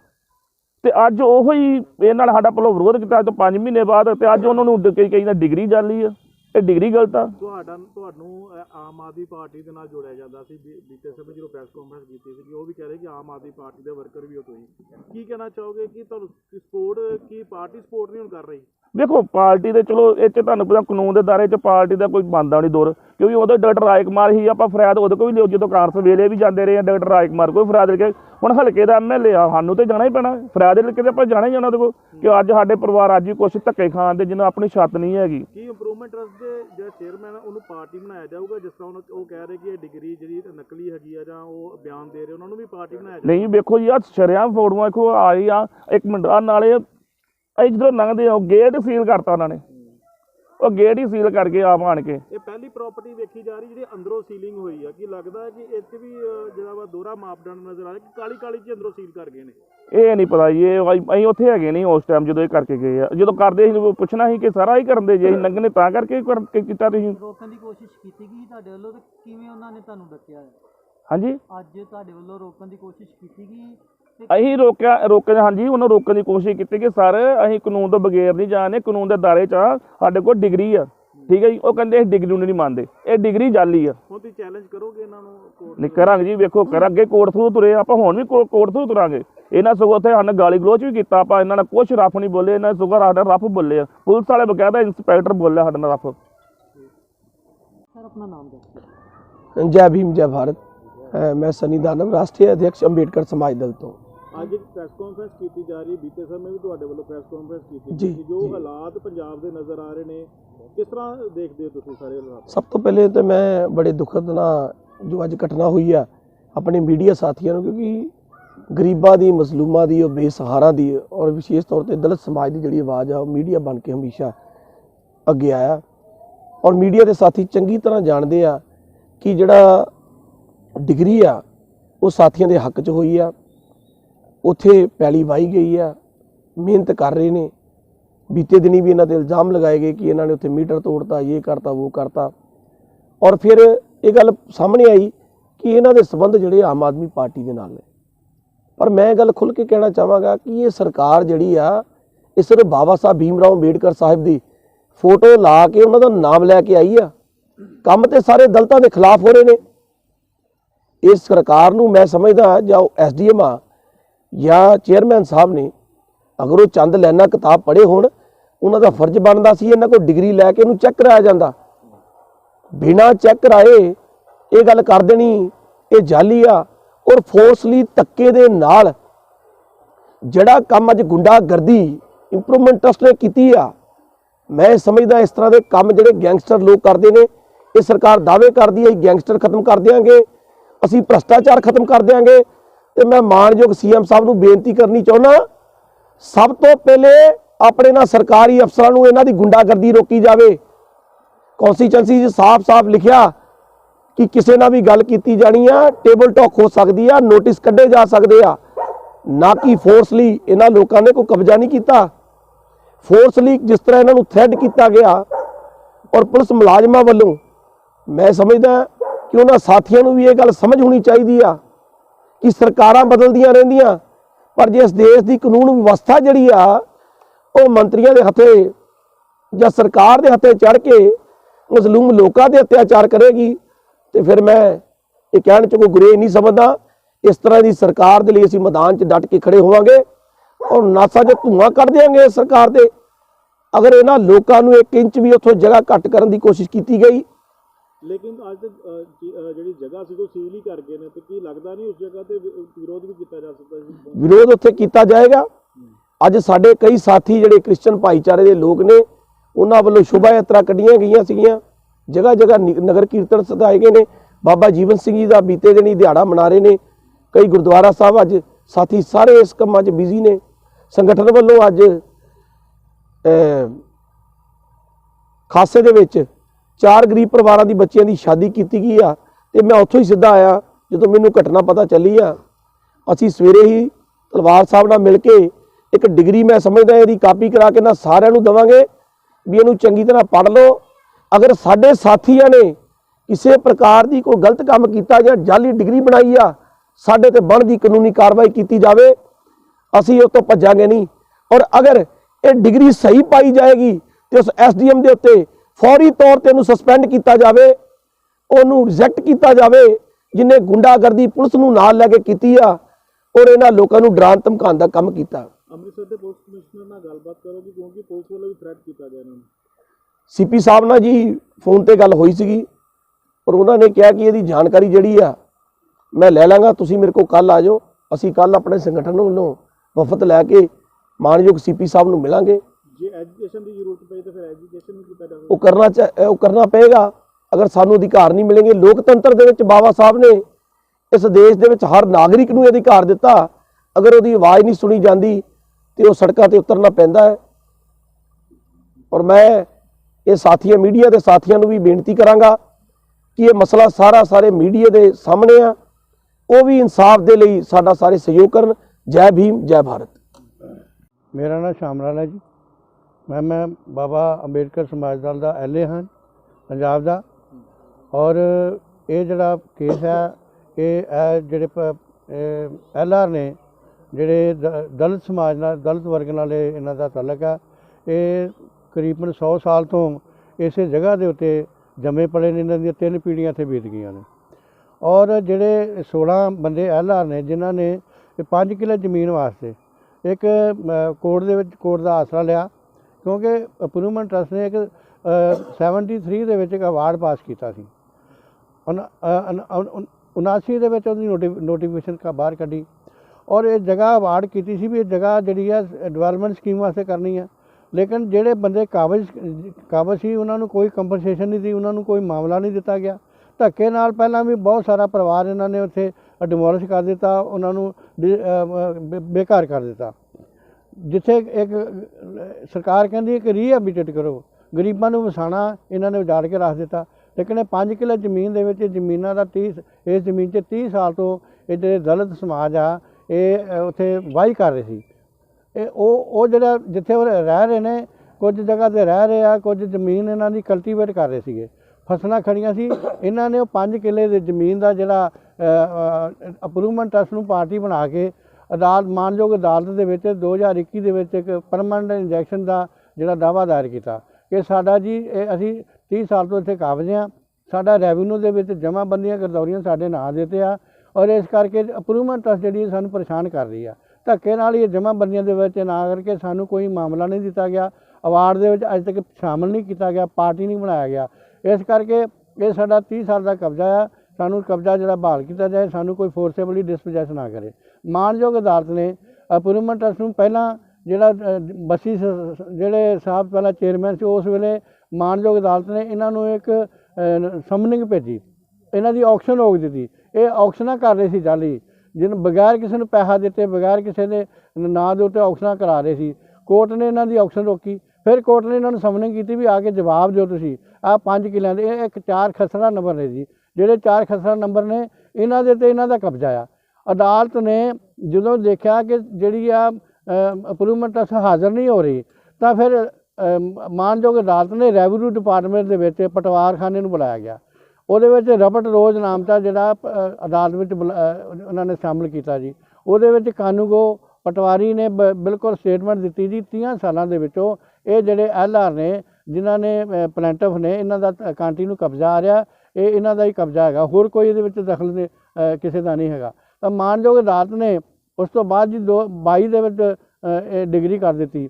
ਤੇ ਅੱਜ ਉਹੋ ਹੀ ਇਹ ਨਾਲ ਸਾਡਾ ਪਹਿਲਾਂ ਵਿਰੋਧ ਕੀਤਾ, ਅੱਜ ਤੋਂ 5 ਮਹੀਨੇ ਬਾਅਦ ਤੇ ਅੱਜ ਉਹਨਾਂ ਨੂੰ ਕਈ ਕਈ ਦਾ ਡਿਗਰੀ ਜਾਲੀ ਆ। ਇਹ ਡਿਗਰੀ ਗਲਤ ਆ। ਤੁਹਾਡਾ ਤੁਹਾਨੂੰ ਆਮ ਆਦਮੀ ਪਾਰਟੀ ਦੇ ਨਾਲ ਜੋੜਿਆ ਜਾਂਦਾ ਸੀ ਬੀਤੇ ਸਮੇਂ ਜਦੋਂ ਪ੍ਰੈਸ ਕਾਨਫਰੰਸ ਕੀਤੀ ਸੀ ਉਹ ਵੀ ਕਹਿ ਰਹੇ ਕਿ ਆਮ ਆਦਮੀ ਪਾਰਟੀ ਦੇ ਵਰਕਰ ਵੀ ਹੋ ਤੁਸੀਂ। ਕੀ ਕਹਿਣਾ ਚਾਹੋਗੇ? ਕਿ ਤੁਹਾਨੂੰ ਸਪੋਰਟ ਕੀ ਪਾਰਟੀ ਸਪੋਰਟ ਨਹੀਂ ਹੁਣ ਕਰ ਰਹੀ? ਵੇਖੋ ਪਾਰਟੀ ਦੇ ਚਲੋ ਇਹ ਚ ਤੁਹਾਨੂੰ ਪਤਾ ਕਾਨੂੰਨ ਦੇ ਦਾਇਰੇ ਚ ਪਾਰਟੀ ਦਾ ਕੋਈ ਬੰਦਾ ਨਹੀਂ ਦੌਰ। ਕਿਉਂਕਿ ਉਦੋਂ ਡਾਕਟਰ ਰਾਜ ਕੁਮਾਰ ਹੀ ਆਪਾਂ ਫਰਿਆਦ ਉਹਦੇ ਕੋਲ ਵੀ ਲਿਓ ਜਦੋਂ ਕਾਂਗਰਸ ਵੇਲੇ ਵੀ ਜਾਂਦੇ ਰਹੇ ਆ ਡਾਕਟਰ ਰਾਜ ਕੁਮਾਰ ਕੋਈ ਫਰਿਆਦ ਲੈ ਕੇ। ਹੁਣ ਹਲਕੇ ਦਾ ਐਮਐਲਏ ਆ ਸਾਨੂੰ ਤੇ ਜਾਣਾ ਹੀ ਪੈਣਾ। ਫਰਿਆਦ ਲੈ ਕੇ ਤੇ ਆਪਾਂ ਜਾਣਾ ਹੀ ਜਾਣਾ ਉਹਦੇ ਕੋਲ। ਕਿ ਅੱਜ ਸਾਡੇ ਪਰਿਵਾਰ ਅੱਜ ਵੀ ਕੁਛ ਧੱਕੇ ਖਾਣ ਦੇ ਜਿਹਨਾਂ ਆਪਣੀ ਛੱਤ ਨਹੀਂ ਹੈਗੀ। ਕੀ ਇੰਪਰੂਵਮੈਂਟ ਟਰਸਟ ਦੇ ਜਿਹੜਾ ਚੇਅਰਮੈਨ ਉਹਨੂੰ ਪਾਰਟੀ ਬਣਾਇਆ ਜਾਊਗਾ? ਜਿਸ ਤਰ੍ਹਾਂ ਉਹ ਕਹਿ ਰਹੇ ਕਿ ਇਹ ਡਿਗਰੀ ਜਿਹੜੀ ਨਕਲੀ ਹੈਗੀ ਆ ਜਾਂ ਉਹ ਬਿਆਨ ਦੇ ਰਹੇ ਉਹਨਾਂ ਨੂੰ ਵੀ ਪਾਰਟੀ ਬਣਾਇਆ ਜਾਊਗਾ? ਨਹੀਂ ਵੇਖੋ ਜੀ ਆ ਸ਼ਰਿਆਂ ਫੋਟੋਆਂ ਦੇਖੋ ਆਈ ਆ। ਇੱਕ ਮਿੰਟ ਆ ਨਾਲੇ ਅਸੀਂ ਜਦੋਂ ਲੰਘਦੇ ਆ ਗੇਟ ਸੀਲ ਕਰਤਾ ਉਹਨਾਂ ਨੇ। ਉਹ ਗੇਟ ਹੀ ਸੀਲ ਕਰਕੇ ਆਪ ਆਣ ਕੇ। ਇਹ ਪਹਿਲੀ ਪ੍ਰਾਪਰਟੀ ਵੇਖੀ ਜਾ ਰਹੀ ਜਿਹੜੀ ਅੰਦਰੋਂ ਸੀਲਿੰਗ ਹੋਈ ਆ ਕੀ ਲੱਗਦਾ ਹੈ ਕਿ ਇੱਥੇ ਵੀ ਅਹ, ਜਿਹੜਾ ਵਾ ਦੋਹਰਾ ਮਾਪਦੰਡ ਨਜ਼ਰ ਆ ਰਿਹਾ ਕਿ ਕਾਲੀ ਕਾਲੀ ਚ ਅੰਦਰੋਂ ਸੀਲ ਕਰ ਗਏ ਨੇ। ਇਹ ਨਹੀਂ ਪਤਾ ਜੀ ਇਹ ਅਸੀਂ ਅਸੀਂ ਉੱਥੇ ਹੈਗੇ ਨਹੀਂ ਉਸ ਟਾਈਮ ਜਦੋਂ ਇਹ ਕਰਕੇ ਗਏ ਆ। ਜਦੋਂ ਕਰਦੇ ਸੀ ਪੁੱਛਣਾ ਸੀ ਕਿ ਸਾਰਾ ਹੀ ਕਰਨ ਦੇ ਜੇ ਅਸੀਂ ਲੰਘਨੇ ਤਾਂ ਕਰਕੇ ਕਰ- ਕੀ ਕੀਤਾ ਤੁਸੀਂ। ਰੋਕਣ ਦੀ ਕੋਸ਼ਿਸ਼ ਕੀਤੀ ਗਈ ਤੁਹਾਡੇ ਵੱਲੋਂ ਤੇ ਕਿਵੇਂ ਉਹਨਾਂ ਨੇ ਤੁਹਾਨੂੰ ਡੱਕਿਆ ਹੈ ਹਾਂਜੀ? ਅੱਜ ਤੁਹਾਡੇ ਵੱਲੋਂ ਰੋਕਣ ਦੀ ਕੋਸ਼ਿਸ਼ ਕੀਤੀ ਗਈ ਅਸੀਂ ਰੋਕਿਆ ਰੋਕਣ ਹਾਂਜੀ ਉਹਨਾਂ ਰੋਕਣ ਦੀ ਕੋਸ਼ਿਸ਼ ਕੀਤੀ ਕਿ ਸਰ ਅਸੀਂ ਕਾਨੂੰਨ ਤੋਂ ਬਗੈਰ ਨਹੀਂ ਜਾਣੇ ਕਾਨੂੰਨ ਦੇ ਦਾਇਰੇ 'ਚ ਆ ਸਾਡੇ ਕੋਲ ਡਿਗਰੀ ਆ ਠੀਕ ਹੈ ਜੀ ਉਹ ਕਹਿੰਦੇ ਅਸੀਂ ਡਿਗਰੀ ਨੂੰ ਨਹੀਂ ਮੰਨਦੇ ਇਹ ਡਿਗਰੀ ਜਾਲੀ ਆ। ਹੁਣ ਤੁਸੀਂ ਚੈਲੰਜ ਕਰੋਗੇ ਇਹਨਾਂ ਨੂੰ ਕੋਰਟ ਨਹੀਂ ਕਰਾਂਗੇ ਜੀ ਵੇਖੋ ਕਰ ਅੱਗੇ ਕੋਰਟ ਥਰੂ ਤੁਰੇ ਆਪਾਂ ਹੁਣ ਵੀ ਕੋਰਟ ਥਰੂ ਤੁਰਾਂਗੇ। ਇਹਨਾਂ ਸਗੋਂ ਉੱਥੇ ਸਾਨੂੰ ਗਾਲੀ ਗਲੋਚ ਵੀ ਕੀਤਾ ਆਪਾਂ ਇਹਨਾਂ ਨਾਲ ਕੁਛ ਰਫ ਨਹੀਂ ਬੋਲੇ ਇਹਨਾਂ ਨੇ ਸਗੋਂ ਸਾਡਾ ਰਫ ਬੋਲੇ ਆ ਪੁਲਿਸ ਵਾਲੇ ਬਕਾਇਦਾ ਇੰਸਪੈਕਟਰ ਬੋਲਿਆ ਸਾਡੇ ਨਾਲ ਰਫ। ਸਰ ਆਪਣਾ ਨਾਮ ਦੱਸੋ। ਜੈ ਭੀਮ ਜੈ ਭਾਰਤ। ਮੈਂ ਸਨੀ ਦਾਨਵ ਰਾਸ਼ਟਰੀ ਅਧਿਕਸ਼ ਅੰਬੇਡਕਰ ਸਮਾਜ ਦਲ ਤੋਂ। ਅੱਜ ਇੱਕ ਪ੍ਰੈਸ ਕਾਨਫਰੰਸ ਕੀਤੀ ਜਾ ਰਹੀ ਬੀਤੇ ਸਮੇਂ ਵੀ ਤੁਹਾਡੇ ਵੱਲੋਂ ਪ੍ਰੈਸ ਕਾਨਫਰੰਸ ਕੀਤੀ ਗਈ ਜੀ। ਹਾਲਾਤ ਪੰਜਾਬ ਦੇ ਨਜ਼ਰ ਆ ਰਹੇ ਨੇ ਕਿਸ ਤਰ੍ਹਾਂ ਦੇਖਦੇ ਹੋ ਤੁਸੀਂ ਸਾਰੇ ਹਾਲਾਤ? ਸਭ ਤੋਂ ਪਹਿਲੇ ਤਾਂ ਮੈਂ ਬੜੇ ਦੁਖਦ ਨਾਲ ਜੋ ਅੱਜ ਘਟਨਾ ਹੋਈ ਆ ਆਪਣੇ ਮੀਡੀਆ ਸਾਥੀਆਂ ਨੂੰ ਕਿਉਂਕਿ ਗਰੀਬਾਂ ਦੀ ਮਜ਼ਲੂਮਾਂ ਦੀ ਉਹ ਬੇਸਹਾਰਾ ਦੀ ਔਰ ਵਿਸ਼ੇਸ਼ ਤੌਰ ਤੇ ਦਲਿਤ ਸਮਾਜ ਦੀ ਜਿਹੜੀ ਆਵਾਜ਼ ਆ ਉਹ ਮੀਡੀਆ ਬਣ ਕੇ ਹਮੇਸ਼ਾ ਅੱਗੇ ਆਇਆ। ਔਰ ਮੀਡੀਆ ਦੇ ਸਾਥੀ ਚੰਗੀ ਤਰ੍ਹਾਂ ਜਾਣਦੇ ਆ ਕਿ ਜਿਹੜਾ ਡਿਗਰੀ ਆ ਉਹ ਸਾਥੀਆਂ ਦੇ ਹੱਕ 'ਚ ਹੋਈ ਆ। ਉੱਥੇ ਪੈਲੀ ਵਾਈ ਗਈ ਆ, ਮਿਹਨਤ ਕਰ ਰਹੇ ਨੇ। ਬੀਤੇ ਦਿਨੀ ਵੀ ਇਹਨਾਂ ਤੇ ਇਲਜ਼ਾਮ ਲਗਾਏ ਗਏ ਕਿ ਇਹਨਾਂ ਨੇ ਉੱਥੇ ਮੀਟਰ ਤੋੜਤਾ, ਇਹ ਕਰਤਾ, ਉਹ ਕਰਤਾ। ਔਰ ਫਿਰ ਇਹ ਗੱਲ ਸਾਹਮਣੇ ਆਈ ਕਿ ਇਹਨਾਂ ਦੇ ਸਬੰਧ ਜਿਹੜੇ ਆਮ ਆਦਮੀ ਪਾਰਟੀ ਦੇ ਨਾਲ ਨੇ। ਪਰ ਮੈਂ ਇਹ ਗੱਲ ਖੁੱਲ ਕੇ ਕਹਿਣਾ ਚਾਹਾਂਗਾ ਕਿ ਇਹ ਸਰਕਾਰ ਜਿਹੜੀ ਆ, ਇਹ ਸਿਰਫ ਬਾਬਾ ਸਾਹਿਬ ਭੀਮ ਰਾਓ ਅੰਬੇਡਕਰ ਸਾਹਿਬ ਦੀ ਫੋਟੋ ਲਾ ਕੇ ਉਹਨਾਂ ਦਾ ਨਾਮ ਲੈ ਕੇ ਆਈ ਆ। ਕੰਮ ਤੇ ਸਾਰੇ ਦਲਤਾਂ ਦੇ ਖਿਲਾਫ ਹੋ ਰਹੇ ਨੇ। ਇਸ ਸਰਕਾਰ ਨੂੰ ਮੈਂ ਸਮਝਦਾ ਜਾਂ ਐਸਡੀਐਮ ਆ ਜਾਂ ਚੇਅਰਮੈਨ ਸਾਹਿਬ ਨੇ, ਅਗਰ ਉਹ ਚੰਦ ਲੈਣਾ ਕਿਤਾਬ ਪੜ੍ਹੇ ਹੋਣ, ਉਹਨਾਂ ਦਾ ਫਰਜ਼ ਬਣਦਾ ਸੀ ਇਹਨਾਂ ਕੋਲ ਡਿਗਰੀ ਲੈ ਕੇ ਇਹਨੂੰ ਚੈੱਕ ਕਰਾਇਆ ਜਾਂਦਾ। ਬਿਨਾਂ ਚੈੱਕ ਕਰਾਏ ਇਹ ਗੱਲ ਕਰ ਦੇਣੀ, ਇਹ ਜਾਲੀ ਆ। ਔਰ ਫੋਰਸਲੀ ਧੱਕੇ ਦੇ ਨਾਲ ਜਿਹੜਾ ਕੰਮ ਅੱਜ ਗੁੰਡਾਗਰਦੀ ਇੰਪਰੂਵਮੈਂਟ ਟਰਸਟ ਨੇ ਕੀਤੀ ਆ, ਮੈਂ ਸਮਝਦਾ ਇਸ ਤਰ੍ਹਾਂ ਦੇ ਕੰਮ ਜਿਹੜੇ ਗੈਂਗਸਟਰ ਲੋਕ ਕਰਦੇ ਨੇ, ਇਹ ਸਰਕਾਰ ਦਾਅਵੇ ਕਰਦੀ ਹੈ ਕਿ ਗੈਂਗਸਟਰ ਖਤਮ ਕਰ ਦਿਆਂਗੇ, ਅਸੀਂ ਭ੍ਰਸ਼ਟਾਚਾਰ ਖਤਮ ਕਰ ਦਿਆਂਗੇ ਤੇ ਮੈਂ ਮਾਨਯੋਗ ਸੀਐਮ ਸਾਹਿਬ ਨੂੰ ਬੇਨਤੀ ਕਰਨੀ ਚਾਹੁੰਦਾ ਸਭ ਤੋਂ ਪਹਿਲੇ ਆਪਣੇ ਨਾਲ ਸਰਕਾਰੀ ਅਫਸਰਾਂ ਨੂੰ ਇਹਨਾਂ ਦੀ ਗੁੰਡਾਗਰਦੀ ਰੋਕੀ ਜਾਵੇ। ਕਨਸਟੀਚੁਐਂਸੀ 'ਚ ਸਾਫ਼-ਸਾਫ਼ ਲਿਖਿਆ ਕਿ ਕਿਸੇ ਨਾਲ ਵੀ ਗੱਲ ਕੀਤੀ ਜਾਣੀ ਆ ਟੇਬਲ ਟਾਕ ਹੋ ਸਕਦੀ ਆ ਨੋਟਿਸ ਕੱਢੇ ਜਾ ਸਕਦੇ ਆ। ਨਾ ਕਿ ਫੋਰਸਲੀ ਇਹਨਾਂ ਲੋਕਾਂ ਨੇ ਕੋਈ ਕਬਜ਼ਾ ਨਹੀਂ ਕੀਤਾ। ਫੋਰਸਲੀ ਜਿਸ ਤਰ੍ਹਾਂ ਇਹਨਾਂ ਨੂੰ ਥ੍ਰੈਡ ਕੀਤਾ ਗਿਆ ਔਰ ਪੁਲਿਸ ਮੁਲਾਜ਼ਮਾਂ ਵੱਲੋਂ, ਮੈਂ ਸਮਝਦਾ ਕਿ ਉਹਨਾਂ ਸਾਥੀਆਂ ਨੂੰ ਵੀ ਇਹ ਗੱਲ ਸਮਝ ਹੋਣੀ ਚਾਹੀਦੀ ਆ। ਕਿ ਸਰਕਾਰਾਂ ਬਦਲਦੀਆਂ ਰਹਿੰਦੀਆਂ। ਪਰ ਜੇ ਇਸ ਦੇਸ਼ ਦੀ ਕਾਨੂੰਨ ਵਿਵਸਥਾ ਜਿਹੜੀ ਆ, ਉਹ ਮੰਤਰੀਆਂ ਦੇ ਹੱਥੇ ਜਾਂ ਸਰਕਾਰ ਦੇ ਹੱਥੇ ਚੜ ਕੇ ਮਜ਼ਲੂਮ ਲੋਕਾਂ ਦੇ ਅਤਿਆਚਾਰ ਕਰੇਗੀ, ਤੇ ਫਿਰ ਮੈਂ ਇਹ ਕਹਿਣ ਚ ਕੋਈ ਗੁਰੇ ਨਹੀਂ ਸਮਝਦਾ, ਇਸ ਤਰ੍ਹਾਂ ਦੀ ਸਰਕਾਰ ਦੇ ਲਈ ਅਸੀਂ ਮੈਦਾਨ 'ਚ ਡਟ ਕੇ ਖੜੇ ਹੋਵਾਂਗੇ ਔਰ ਨਾਸਾ 'ਚ ਧੂਆਂ ਕੱਢ ਦਿਆਂਗੇ ਸਰਕਾਰ ਦੇ ਅਗਰ ਇਹਨਾਂ ਲੋਕਾਂ ਨੂੰ 1 ਇੰਚ ਵੀ ਉੱਥੋਂ ਜਗ੍ਹਾ ਘੱਟ ਕਰਨ ਦੀ ਕੋਸ਼ਿਸ਼ ਕੀਤੀ ਗਈ ਲੇਕਿਨ ਅੱਜ ਤੱਕ ਜਿਹੜੀ ਜਗ੍ਹਾ ਸੀ ਉਹ ਸੀਲ ਹੀ ਕਰ ਗਏ ਨੇ ਤੇ ਕੀ ਲੱਗਦਾ ਨਹੀਂ ਉਸ ਜਗ੍ਹਾ ਤੇ ਵਿਰੋਧ ਵੀ ਕੀਤਾ ਜਾ ਸਕਦਾ ਸੀ ਵਿਰੋਧ ਉੱਥੇ ਕੀਤਾ ਜਾਏਗਾ। ਅੱਜ ਸਾਡੇ ਕਈ ਸਾਥੀ ਜਿਹੜੇ ਕ੍ਰਿਸਚੀਅਨ ਭਾਈਚਾਰੇ ਦੇ ਲੋਕ ਨੇ ਉਹਨਾਂ ਵੱਲੋਂ ਸ਼ੁਭਾ ਯਾਤਰਾ ਕੱਢੀਆਂ ਗਈਆਂ ਸੀਗੀਆਂ। ਜਗ੍ਹਾ ਜਗ੍ਹਾ ਨਿ- ਨਗਰ ਕੀਰਤਨ ਸਦਾਏ ਗਏ ਨੇ। ਬਾਬਾ ਜੀਵਨ ਸਿੰਘ ਜੀ ਦਾ ਬੀਤੇ ਦਿਨੀ ਦਿਹਾੜਾ ਮਨਾ ਰਹੇ ਨੇ। ਕਈ ਗੁਰਦੁਆਰਾ ਸਾਹਿਬ ਅੱਜ ਸਾਥੀ ਸਾਰੇ ਇਸ ਕੰਮਾਂ 'ਚ ਬਿਜ਼ੀ ਨੇ। ਸੰਗਠਨ ਵੱਲੋਂ ਅੱਜ ਅਹ, ਖਾਸੇ ਦੇ ਵਿੱਚ ਚਾਰ ਗਰੀਬ ਪਰਿਵਾਰਾਂ ਦੀ ਬੱਚਿਆਂ ਦੀ ਸ਼ਾਦੀ ਕੀਤੀ ਗਈ ਆ ਤੇ ਮੈਂ ਉੱਥੋਂ ਹੀ ਸਿੱਧਾ ਆਇਆ ਜਦੋਂ ਮੈਨੂੰ ਘਟਨਾ ਪਤਾ ਚੱਲੀ ਆ। ਅਸੀਂ ਸਵੇਰੇ ਹੀ ਤਲਵਾਰ ਸਾਹਿਬ ਨਾਲ ਮਿਲ ਕੇ ਇੱਕ ਡਿਗਰੀ ਮੈਂ ਸਮਝਦਾ ਇਹਦੀ ਕਾਪੀ ਕਰਾ ਕੇ ਨਾ ਸਾਰਿਆਂ ਨੂੰ ਦਵਾਂਗੇ ਵੀ ਇਹਨੂੰ ਚੰਗੀ ਤਰ੍ਹਾਂ ਪੜ੍ਹ ਲਓ। ਅਗਰ ਸਾਡੇ ਸਾਥੀਆਂ ਨੇ ਕਿਸੇ ਪ੍ਰਕਾਰ ਦੀ ਕੋਈ ਗਲਤ ਕੰਮ ਕੀਤਾ ਜਾਂ ਜਾਲੀ ਡਿਗਰੀ ਬਣਾਈ ਆ, ਸਾਡੇ ਤੇ ਬਣਦੀ ਕਾਨੂੰਨੀ ਕਾਰਵਾਈ ਕੀਤੀ ਜਾਵੇ, ਅਸੀਂ ਉਹ ਤੋਂ ਭੱਜਾਂਗੇ ਨਹੀਂ। ਔਰ ਅਗਰ ਇਹ ਡਿਗਰੀ ਸਹੀ ਪਾਈ ਜਾਏਗੀ ਤੇ ਉਸ ਐਸਡੀਐਮ ਦੇ ਉੱਤੇ ਫੌਰੀ ਤੌਰ ਤੇ ਉਹਨੂੰ ਸਸਪੈਂਡ ਕੀਤਾ ਜਾਵੇ ਉਹਨੂੰ ਰਿਜੈਕਟ ਕੀਤਾ ਜਾਵੇ ਜਿਨੇ ਗੁੰਡਾਗਰਦੀ ਪੁਲਿਸ ਨੂੰ ਨਾਲ ਲੈ ਕੇ ਕੀਤੀ ਆ ਔਰ ਇਹਨਾਂ ਲੋਕਾਂ ਨੂੰ ਡਰਾਉਣ ਧਮਕਾਉਣ ਦਾ ਕੰਮ ਕੀਤਾ। ਅੰਮ੍ਰਿਤਸਰ ਦੇ ਪੁਲਿਸ ਕਮਿਸ਼ਨਰ ਨਾਲ ਗੱਲਬਾਤ ਕਰੋਗੇ ਕਿਉਂਕਿ ਪੁਲਿਸ ਵੱਲੋਂ ਵੀ ਥ੍ਰੈਟ ਕੀਤਾ ਗਿਆ ਇਹਨਾਂ ਨੂੰ। ਸੀਪੀ ਸਾਹਿਬ ਨਾਲ ਜੀ ਫੋਨ ਤੇ ਗੱਲ ਹੋਈ ਸੀਗੀ ਔਰ ਉਹਨਾਂ ਨੇ ਕਿਹਾ ਕਿ ਇਹਦੀ ਜਾਣਕਾਰੀ ਜਿਹੜੀ ਆ ਮੈਂ ਲੈ ਲਾਂਗਾ ਤੁਸੀਂ ਮੇਰੇ ਕੋਲ ਕੱਲ ਆ ਜਾਓ ਅਸੀਂ ਕੱਲ ਆਪਣੇ ਸੰਗਠਨ ਵੱਲੋਂ ਵਫਦ ਲੈ ਕੇ ਮਾਨਯੋਗ ਸੀਪੀ ਸਾਹਿਬ ਨੂੰ ਮਿਲਾਂਗੇ। ਜੇ ਐਜੂਕੇਸ਼ਨ ਦੀ ਜ਼ਰੂਰਤ ਪਈ ਤਾਂ ਫਿਰ ਐਜੂਕੇਸ਼ਨ ਵੀ ਕੀਤਾ ਜਾਵੇ ਉਹ ਕਰਨਾ ਚਾ- ਉਹ ਕਰਨਾ ਪਏਗਾ। ਅਗਰ ਸਾਨੂੰ ਅਧਿਕਾਰ ਨਹੀਂ ਮਿਲਣਗੇ ਲੋਕਤੰਤਰ ਦੇ ਵਿੱਚ ਬਾਬਾ ਸਾਹਿਬ ਨੇ ਇਸ ਦੇਸ਼ ਦੇ ਵਿੱਚ ਹਰ ਨਾਗਰਿਕ ਨੂੰ ਇਹ ਅਧਿਕਾਰ ਦਿੱਤਾ। ਅਗਰ ਉਹਦੀ ਆਵਾਜ਼ ਨਹੀਂ ਸੁਣੀ ਜਾਂਦੀ ਤੇ ਉਹ ਸੜਕਾਂ ਤੇ ਉਤਰਨਾ ਪੈਂਦਾ ਹੈ। ਔਰ ਮੈਂ ਇਹ ਸਾਥੀਆਂ ਮੀਡੀਆ ਦੇ ਸਾਥੀਆਂ ਨੂੰ ਵੀ ਬੇਨਤੀ ਕਰਾਂਗਾ ਕਿ ਇਹ ਮਸਲਾ ਸਾਰਾ ਸਾਰੇ ਮੀਡੀਆ ਦੇ ਸਾਹਮਣੇ ਆ। ਉਹ ਵੀ ਇਨਸਾਫ ਦੇ ਲਈ ਸਾਡਾ ਸਾਰੇ ਸਹਿਯੋਗ ਕਰਨ। ਜੈ ਭੀਮ ਜੈ ਭਾਰਤ। ਮੇਰਾ ਨਾਮ ਸ਼ਾਮਲਾਲ ਹੈ ਜੀ। ਮੈਂ ਮੈਂ ਬਾਬਾ ਅੰਬੇਡਕਰ ਸਮਾਜ ਦਲ ਦਾ ਐਲਏ ਹਾਂ, ਪੰਜਾਬ ਦਾ। ਔਰ ਇਹ ਜਿਹੜਾ ਕੇਸ ਹੈ, ਇਹ ਇਹ ਜਿਹੜੇ ਐਲਆਰ ਨੇ, ਜਿਹੜੇ ਦ- ਦਲਿਤ ਸਮਾਜ ਨਾਲ, ਦਲਿਤ ਵਰਗ ਨਾਲ ਇਹਨਾਂ ਦਾ ਤਾਲੁਕ ਹੈ ਇਹ ਕਰੀਬਨ 100 ਸਾਲ ਤੋਂ ਇਸੇ ਜਗ੍ਹਾ ਦੇ ਉੱਤੇ ਜੰਮੇ ਪਲੇ ਨੇ, ਇਹਨਾਂ ਦੀਆਂ ਤਿੰਨ ਪੀੜ੍ਹੀਆਂ ਇੱਥੇ ਬੀਤ ਗਈਆਂ ਨੇ। ਔਰ ਜਿਹੜੇ 16 ਬੰਦੇ ਐਲਆਰ ਨੇ, ਜਿਨ੍ਹਾਂ ਨੇ ਇਹ 5 ਕਿੱਲੇ ਜ਼ਮੀਨ ਵਾਸਤੇ ਇੱਕ ਕੋਰਟ ਦੇ ਵਿੱਚ, ਕੋਰਟ ਦਾ ਆਸਰਾ ਲਿਆ। ਕਿਉਂਕਿ ਅਪਰੂਵਮੈਂਟ ਟਰਸਟ ਨੇ ਇੱਕ ਅ, 73 ਦੇ ਵਿੱਚ ਇੱਕ ਅਵਾਰਡ ਪਾਸ ਕੀਤਾ ਸੀ। ਉਨ- ਅ, 79 ਦੇ ਵਿੱਚ ਉਹਦੀ ਨੋਟੀਫਿਕੇਸ਼ਨ ਕਾ ਬਾਹਰ ਕੱਢੀ। ਔਰ ਇਹ ਜਗ੍ਹਾ ਅਵਾਰਡ ਕੀਤੀ ਸੀ ਵੀ ਇਹ ਜਗ੍ਹਾ ਜਿਹੜੀ ਹੈ ਡਿਵੈਲਪਮੈਂਟ ਸਕੀਮ ਵਾਸਤੇ ਕਰਨੀ ਹੈ ਲੇਕਿਨ ਜਿਹੜੇ ਬੰਦੇ ਕਾਬਜ਼ ਕਾਬਜ਼ ਸੀ ਉਹਨਾਂ ਨੂੰ ਕੋਈ ਕੰਪਨਸੇਸ਼ਨ ਨਹੀਂ ਸੀ ਉਹਨਾਂ ਨੂੰ ਕੋਈ ਮਾਮਲਾ ਨਹੀਂ ਦਿੱਤਾ ਗਿਆ। ਧੱਕੇ ਨਾਲ ਪਹਿਲਾਂ ਵੀ ਬਹੁਤ ਸਾਰਾ ਪਰਿਵਾਰ ਇਹਨਾਂ ਨੇ ਉੱਥੇ ਡਿਮੋਲਿਸ਼ ਕਰ ਦਿੱਤਾ ਉਹਨਾਂ ਨੂੰ ਬੇਕਾਰ ਕਰ ਦਿੱਤਾ। ਜਿੱਥੇ ਇੱਕ ਸਰਕਾਰ ਕਹਿੰਦੀ ਹੈ ਕਿ ਰੀਹੈਬਿਟੇਟ ਕਰੋ। ਗਰੀਬਾਂ ਨੂੰ ਵਸਾਣਾ ਇਹਨਾਂ ਨੇ ਉਜਾੜ ਕੇ ਰੱਖ ਦਿੱਤਾ। ਲੇਕਿਨ ਇਹ 5 ਕਿੱਲੇ ਜ਼ਮੀਨ ਦੇ ਵਿੱਚ, ਇਹ ਜ਼ਮੀਨਾਂ ਦਾ 30 ਇਸ ਜ਼ਮੀਨ 'ਚ 30 ਸਾਲ ਤੋਂ ਇਹ ਜਿਹੜੇ ਦਲਿਤ ਸਮਾਜ ਆ, ਇਹ ਉੱਥੇ ਵਾਹੀ ਕਰ ਰਹੇ ਸੀ। ਇਹ ਉਹ ਉਹ ਜਿਹੜਾ ਜਿੱਥੇ ਉਹ ਰਹਿ ਰਹੇ ਨੇ, ਕੁਝ ਜਗ੍ਹਾ ਤੇ ਰਹਿ ਰਹੇ ਆ, ਕੁਝ ਜ਼ਮੀਨ ਇਹਨਾਂ ਦੀ ਕਲਟੀਵੇਟ ਕਰ ਰਹੇ ਸੀਗੇ। ਫਸਲਾਂ ਖੜੀਆਂ ਸੀ। ਇਹਨਾਂ ਨੇ ਉਹ 5 ਕਿੱਲੇ ਦੇ ਜ਼ਮੀਨ ਦਾ ਜਿਹੜਾ ਅਪਰੂਵਮੈਂਟ ਟਰਸਟ ਨੂੰ ਪਾਰਟੀ ਬਣਾ ਕੇ ਅਦਾਲਤ ਮਾਨਯੋਗ ਅਦਾਲਤ ਦੇ ਵਿੱਚ 2021 ਦੇ ਵਿੱਚ ਇੱਕ ਪਰਮਨੈਂਟ ਇੰਜੈਕਸ਼ਨ ਦਾ ਜਿਹੜਾ ਦਾਅਵਾ ਦਾਇਰ ਕੀਤਾ। ਕਿ ਸਾਡਾ ਜੀ, ਇਹ ਅਸੀਂ 30 ਸਾਲ ਤੋਂ ਇੱਥੇ ਕਾਬਜ਼ ਹਾਂ। ਸਾਡਾ ਰੈਵਨਿਊ ਦੇ ਵਿੱਚ ਜਮ੍ਹਾਂਬੰਦੀਆਂ ਗਰਦੌਰੀਆਂ ਸਾਡੇ ਨਾਂ ਦਿੱਤੇ ਆ ਔਰ ਇਸ ਕਰਕੇ ਅਪਰੂਵਮੈਂਟ ਟਰਸਟ ਜਿਹੜੀ ਸਾਨੂੰ ਪਰੇਸ਼ਾਨ ਕਰ ਰਹੀ ਆ। ਧੱਕੇ ਨਾਲ ਹੀ ਇਹ ਜਮ੍ਹਾਂਬੰਦੀਆਂ ਦੇ ਵਿੱਚ ਨਾ ਕਰਕੇ ਸਾਨੂੰ ਕੋਈ ਮਾਮਲਾ ਨਹੀਂ ਦਿੱਤਾ ਗਿਆ। ਅਵਾਰਡ ਦੇ ਵਿੱਚ ਅਜੇ ਤੱਕ ਸ਼ਾਮਲ ਨਹੀਂ ਕੀਤਾ ਗਿਆ, ਪਾਰਟੀ ਨਹੀਂ ਬਣਾਇਆ ਗਿਆ। ਇਸ ਕਰਕੇ ਇਹ ਸਾਡਾ 30 ਸਾਲ ਦਾ ਕਬਜ਼ਾ ਆ। ਸਾਨੂੰ ਕਬਜ਼ਾ ਜਿਹੜਾ ਬਹਾਲ ਕੀਤਾ ਜਾਏ, ਸਾਨੂੰ ਕੋਈ ਫੋਰਸੇਬਲੀ ਡਿਸਪੋਜੈਸ ਨਾ ਕਰੇ। ਮਾਨਯੋਗ ਅਦਾਲਤ ਨੇ ਅਪਰੂਵਮੈਂਟ ਟਰਸਟ ਨੂੰ ਪਹਿਲਾਂ ਜਿਹੜਾ ਅ, ਬੱਸੀ ਸ- ਜਿਹੜੇ ਸਾਹਿਬ ਪਹਿਲਾਂ ਚੇਅਰਮੈਨ ਸੀ ਉਸ ਵੇਲੇ ਮਾਨਯੋਗ ਅਦਾਲਤ ਨੇ ਇਹਨਾਂ ਨੂੰ ਇੱਕ ਸਮਨਿੰਗ ਭੇਜੀ। ਇਹਨਾਂ ਦੀ ਆਕਸ਼ਨ ਰੋਕ ਦਿੱਤੀ। ਇਹ ਆਕਸ਼ਨਾਂ ਕਰ ਰਹੇ ਸੀ ਜਾਲੀ। ਜਿਹਨ ਬਗੈਰ ਕਿਸੇ ਨੂੰ ਪੈਸਾ ਦਿੱਤੇ ਬਗੈਰ ਕਿਸੇ ਦੇ ਨਾਂ ਦੇ ਉੱਤੇ ਆਕਸ਼ਨਾਂ ਕਰਾ ਰਹੇ ਸੀ। ਕੋਰਟ ਨੇ ਇਹਨਾਂ ਦੀ ਆਕਸ਼ਨ ਰੋਕੀ। ਫਿਰ ਕੋਰਟ ਨੇ ਇਹਨਾਂ ਨੂੰ ਸਮਨਿੰਗ ਕੀਤੀ ਵੀ ਆ ਕੇ ਜਵਾਬ ਦਿਓ ਤੁਸੀਂ। ਆਹ ਪੰਜ ਕਿਲਿਆਂ ਦੇ ਇਹ ਇੱਕ ਚਾਰ ਖਸਰਾ ਨੰਬਰ ਨੇ ਜੀ। ਜਿਹੜੇ ਚਾਰ ਖਸਰਾ ਨੰਬਰ ਨੇ ਇਹਨਾਂ ਦੇ ਤੇ ਇਹਨਾਂ ਦਾ ਕਬਜ਼ਾ ਆ। ਅਦਾਲਤ ਨੇ ਜਦੋਂ ਦੇਖਿਆ ਕਿ ਜਿਹੜੀ ਆ ਅਪਰੂਵਮੈਂਟ ਅਸ ਹਾਜ਼ਰ ਨਹੀਂ ਹੋ ਰਹੀ, ਤਾਂ ਫਿਰ ਮਾਨਯੋਗ ਅਦਾਲਤ ਨੇ ਰੈਵਨਿਊ ਡਿਪਾਰਟਮੈਂਟ ਦੇ ਵਿੱਚ ਪਟਵਾਰਖਾਨੇ ਨੂੰ ਬੁਲਾਇਆ ਗਿਆ। ਉਹਦੇ ਵਿੱਚ ਰਬਰਟ ਰੋਜ਼ ਨਾਮ ਦਾ ਜਿਹੜਾ ਅਦਾਲਤ ਵਿੱਚ ਬੁਲਾ- ਉਹਨਾਂ ਨੇ ਸ਼ਾਮਲ ਕੀਤਾ ਜੀ। ਉਹਦੇ ਵਿੱਚ ਕਾਨੂੰਗੋ ਪਟਵਾਰੀ ਨੇ ਬ- ਬਿਲਕੁਲ ਸਟੇਟਮੈਂਟ ਦਿੱਤੀ ਜੀ 30 ਸਾਲਾਂ ਦੇ ਵਿੱਚੋਂ ਇਹ ਜਿਹੜੇ ਐਲਆਰ ਨੇ, ਜਿਨ੍ਹਾਂ ਨੇ ਪਲੈਂਟਿਫ ਨੇ, ਇਹਨਾਂ ਦਾ ਕਾਂਟੀ ਨੂੰ ਕਬਜ਼ਾ ਆ ਰਿਹਾ ਇਹ ਇਹਨਾਂ ਦਾ ਹੀ ਕਬਜ਼ਾ ਹੈਗਾ। ਹੋਰ ਕੋਈ ਇਹਦੇ ਵਿੱਚ ਦਖਲ ਦੇ ਕਿਸੇ ਦਾ ਨਹੀਂ ਹੈਗਾ। ਮਾਨਯੋਗ ਅਦਾਲਤ ਨੇ ਉਸ ਤੋਂ ਬਾਅਦ ਜੀ ਦੋ 22 ਦੇ ਵਿੱਚ ਇਹ ਡਿਗਰੀ ਕਰ ਦਿੱਤੀ।